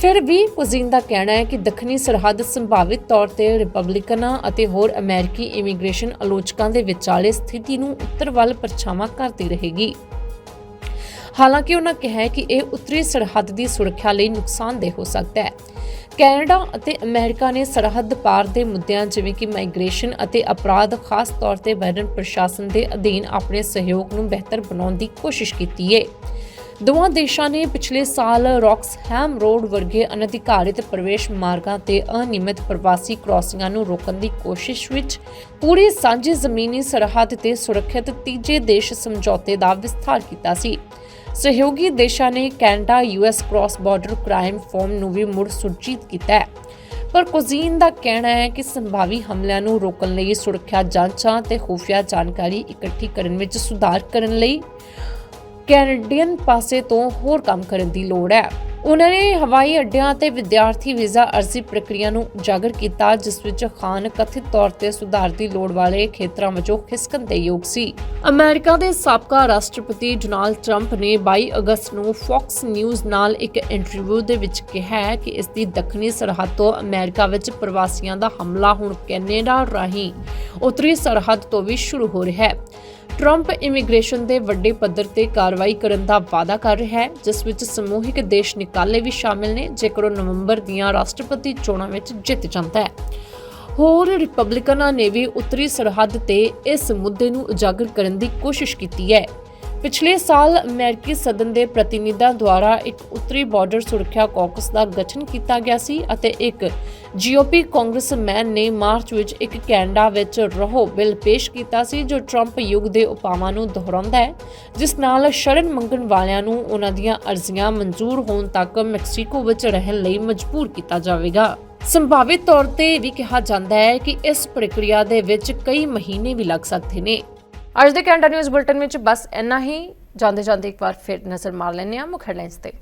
ਫਿਰ ਵੀ ਕੁਜ਼ੀਨ ਦਾ ਕਹਿਣਾ ਹੈ ਕਿ ਦੱਖਣੀ ਸਰਹੱਦ ਸੰਭਾਵਿਤ ਤੌਰ ਤੇ ਰਿਪਬਲਿਕਨਾਂ ਅਤੇ ਹੋਰ ਅਮਰੀਕੀ ਇਮੀਗ੍ਰੇਸ਼ਨ ਆਲੋਚਕਾਂ ਦੇ ਵਿਚਾਲੇ ਸਥਿਤੀ ਨੂੰ ਉੱਤਰ ਵੱਲ ਪਰਛਾਵਾਂ ਕਰਦੀ ਰਹੇਗੀ। ਹਾਲਾਂਕਿ ਉਹਨਾਂ ਕਿਹਾ ਕਿ ਇਹ ਉੱਤਰੀ ਸਰਹੱਦ ਦੀ ਸੁਰੱਖਿਆ ਲਈ ਨੁਕਸਾਨਦੇਹ ਹੋ ਸਕਦਾ ਹੈ। ਕੈਨੇਡਾ ਅਤੇ ਅਮਰੀਕਾ ਨੇ ਸਰਹੱਦ ਪਾਰ ਦੇ ਮੁੱਦਿਆਂ ਜਿਵੇਂ ਕਿ ਮਾਈਗ੍ਰੇਸ਼ਨ ਅਤੇ ਅਪਰਾਧ, ਖਾਸ ਤੌਰ ਤੇ ਬਾਈਡਨ ਪ੍ਰਸ਼ਾਸਨ ਦੇ ਅਧੀਨ ਆਪਣੇ ਸਹਿਯੋਗ ਨੂੰ ਬਿਹਤਰ ਬਣਾਉਣ ਦੀ ਕੋਸ਼ਿਸ਼ ਕੀਤੀ ਹੈ ਦੋਵਾਂ ਦੇਸ਼ਾਂ ਨੇ ਪਿਛਲੇ ਸਾਲ ਰੌਕਸਹੈਮ ਰੋਡ ਵਰਗੇ ਅਨਧਿਕਾਰਿਤ ਪ੍ਰਵੇਸ਼ ਮਾਰਗਾਂ ਤੇ ਅਨਿਯਮਿਤ ਪ੍ਰਵਾਸੀ ਕ੍ਰਾਸਿੰਗਾਂ ਨੂੰ ਰੋਕਣ ਦੀ ਕੋਸ਼ਿਸ਼ ਵਿੱਚ ਪੂਰੀ ਸਾਂਝੀ ਜ਼ਮੀਨੀ ਸਰਹੱਦ ਤੇ ਸੁਰੱਖਿਅਤ ਤੀਜੇ ਦੇਸ਼ ਸਮਝੌਤੇ ਦਾ ਵਿਸਥਾਰ ਕੀਤਾ ਸੀ। ਸਹਿਯੋਗੀ ਦੇਸ਼ਾਂ ਨੇ Canada US cross border crime forum ਨੂੰ ਵੀ ਮੁੜ ਸੁਰਜੀਤ ਕੀਤਾ ਹੈ। ਪਰ ਕੁਜ਼ੀਨ ਦਾ ਕਹਿਣਾ ਹੈ ਕਿ ਸੰਭਾਵੀ ਹਮਲਿਆਂ ਨੂੰ ਰੋਕਣ ਲਈ ਸੁਰੱਖਿਆ ਜਾਂਚਾਂ ਤੇ ਖੁਫੀਆ ਜਾਣਕਾਰੀ ਇਕੱਠੀ ਕਰਨ ਵਿੱਚ ਸੁਧਾਰ ਕਰਨ ਲਈ ਕੈਨੇਡੀਅਨ ਪਾਸੇ ਤੋਂ ਹੋਰ ਕੰਮ ਕਰਨ ਦੀ ਲੋੜ ਹੈ। ਉਹਨਾਂ ਨੇ ਹਵਾਈ ਅੱਡਿਆਂ ਤੇ ਵਿਦਿਆਰਥੀ ਵੀਜ਼ਾ ਅਰਜ਼ੀ ਪ੍ਰਕਿਰਿਆ ਨੂੰ ਉਜਾਗਰ ਕੀਤਾ, ਜਿਸ ਵਿੱਚ ਖਾਨ ਕਥਿਤ ਤੌਰ ਤੇ ਸੁਧਾਰ ਦੀ ਲੋੜ ਵਾਲੇ ਖੇਤਰਾਂ ਵਜੋਂ ਖਿਸਕਣ ਦੇ ਯੋਗ ਸੀ। ਅਮਰੀਕਾ ਦੇ ਸਾਬਕਾ ਰਾਸ਼ਟਰਪਤੀ ਡੋਨਾਲਡ ਟਰੰਪ ਨੇ 22 ਅਗਸਤ ਨੂੰ ਫੌਕਸ ਨਿਊਜ਼ ਨਾਲ ਇੱਕ ਇੰਟਰਵਿਊ ਦੇ ਵਿੱਚ ਕਿਹਾ ਕਿ ਇਸ ਦੀ ਦੱਖਣੀ ਸਰਹੱਦ ਤੋਂ ਅਮਰੀਕਾ ਵਿੱਚ ਪ੍ਰਵਾਸੀਆਂ ਦਾ ਹਮਲਾ ਹੁਣ ਕੈਨੇਡਾ ਰਾਹੀਂ ਉੱਤਰੀ ਸਰਹੱਦ ਤੋਂ ਵੀ ਸ਼ੁਰੂ ਹੋ ਰਿਹਾ ਹੈ। ਟਰੰਪ ਇਮੀਗ੍ਰੇਸ਼ਨ ਦੇ ਵੱਡੇ ਪੱਧਰ ਤੇ ਕਾਰਵਾਈ ਕਰਨ ਦਾ ਵਾਅਦਾ ਕਰ ਰਿਹਾ ਹੈ, ਜਿਸ ਵਿੱਚ ਸਮੂਹਿਕ ਦੇਸ਼ ਨਿਕਾਲੇ ਵੀ ਸ਼ਾਮਿਲ ਨੇ, ਜੇਕਰ ਉਹ ਨਵੰਬਰ ਦੀਆਂ ਰਾਸ਼ਟਰਪਤੀ ਚੋਣਾਂ ਵਿੱਚ ਜਿੱਤ ਜਾਂਦਾ ਹੈ। ਹੋਰ ਰਿਪਬਲਿਕਨਾਂ ਨੇ ਵੀ ਉੱਤਰੀ ਸਰਹੱਦ ਤੇ ਇਸ ਮੁੱਦੇ ਨੂੰ ਉਜਾਗਰ ਕਰਨ ਦੀ ਕੋਸ਼ਿਸ਼ ਕੀਤੀ ਹੈ। ਪਿਛਲੇ ਸਾਲ ਅਮਰੀਕੀ ਸਦਨ ਦੇ ਪ੍ਰਤੀਨਿਧਾਂ ਦੁਆਰਾ ਇੱਕ ਉੱਤਰੀ ਬਾਰਡਰ ਸੁਰੱਖਿਆ ਕਾਕਸ ਦਾ ਗਠਨ ਕੀਤਾ ਗਿਆ ਸੀ ਅਤੇ ਇੱਕ ਜੀਓਪੀ ਕਾਂਗਰਸਮੈਨ ਨੇ ਮਾਰਚ ਵਿੱਚ ਇੱਕ ਕੈਨੇਡਾ ਵਿੱਚ ਰਹੋ ਬਿੱਲ ਪੇਸ਼ ਕੀਤਾ ਸੀ, ਜੋ ਟਰੰਪ ਯੁੱਗ ਦੇ ਉਪਾਵਾਂ ਨੂੰ ਦੁਹਰਾਉਂਦਾ ਹੈ, ਜਿਸ ਨਾਲ ਸ਼ਰਨ ਮੰਗਣ ਵਾਲਿਆਂ ਨੂੰ ਉਹਨਾਂ ਦੀਆਂ ਅਰਜ਼ੀਆਂ ਮਨਜ਼ੂਰ ਹੋਣ ਤੱਕ ਮੈਕਸੀਕੋ ਵਿੱਚ ਰਹਿਣ ਲਈ ਮਜਬੂਰ ਕੀਤਾ ਜਾਵੇਗਾ। ਸੰਭਾਵਿਤ ਤੌਰ ਤੇ ਵੀ ਕਿਹਾ ਜਾਂਦਾ ਹੈ ਕਿ ਇਸ ਪ੍ਰਕਿਰਿਆ ਦੇ ਵਿੱਚ ਕਈ ਮਹੀਨੇ ਵੀ ਲੱਗ ਸਕਦੇ ਨੇ। ਅੱਜ ਦੇ ਕੈਨੇਡਾ ਨਿਊਜ਼ ਬੁਲਟਨ ਵਿੱਚ ਬਸ ਇੰਨਾ ਹੀ। ਜਾਂਦੇ ਜਾਂਦੇ ਇੱਕ ਵਾਰ ਫਿਰ ਨਜ਼ਰ ਮਾਰ ਲੈਂਦੇ ਹਾਂ ਮੁੱਖ ਹੈਡਲਾਈਨਸ ਤੇ।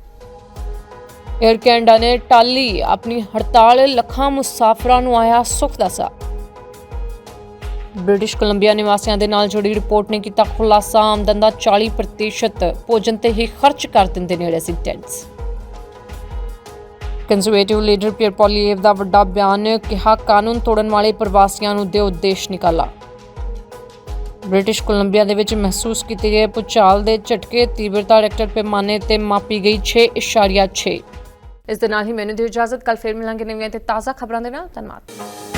에ਅਰ ਕੈਨੇਡਾ ਨੇ ਟਾਲੀ ਆਪਣੀ ਹੜਤਾਲ, ਲੱਖਾਂ ਮੁਸਾਫਰਾਂ ਨੂੰ ਆਇਆ ਸੁੱਖ ਦਾ ਸਾਹ। ਬ੍ਰਿਟਿਸ਼ ਕੋਲੰਬੀਆ ਨਿਵਾਸੀਆਂ ਦੇ ਨਾਲ ਜੁੜੀ ਰਿਪੋਰਟ ਨੇ ਕੀਤਾ ਖੁਲਾਸਾ, ਆਮਦਨ ਦਾ 40% ਭੋਜਨ ਤੇ ਹੀ ਖਰਚ ਕਰ ਦਿੰਦੇ ਨੇ residents conservative leader Pierre Poilievre ਦਾ ਵੱਡਾ ਬਿਆਨ, ਕਿਹਾ ਕਾਨੂੰਨ ਤੋੜਨ ਵਾਲੇ ਪ੍ਰਵਾਸੀਆਂ ਨੂੰ ਦਿਓ ਦੇਸ਼ ਨਿਕਾਲਾ। ਬ੍ਰਿਟਿਸ਼ ਕੋਲੰਬੀਆ ਦੇ ਵਿੱਚ ਮਹਿਸੂਸ ਕੀਤੇ ਗਏ ਭੂਚਾਲ ਦੇ ਝਟਕੇ ਤੀਬਰਤਾ ਰੈਕਟਰ ਪੈਮਾਨੇ ਤੇ ਮਾਪੀ ਗਈ 6.6 ਇਸ ਦੇ ਨਾਲ ਹੀ ਮੈਨੂੰ ਦਿਓ ਇਜਾਜ਼ਤ ਕੱਲ ਫੇਰ ਮਿਲਾਂਗੇ ਨਵੀਆਂ ਤੇ ਤਾਜ਼ਾ ਖਬਰਾਂ ਦੇ ਨਾਲ। ਧੰਨਵਾਦ।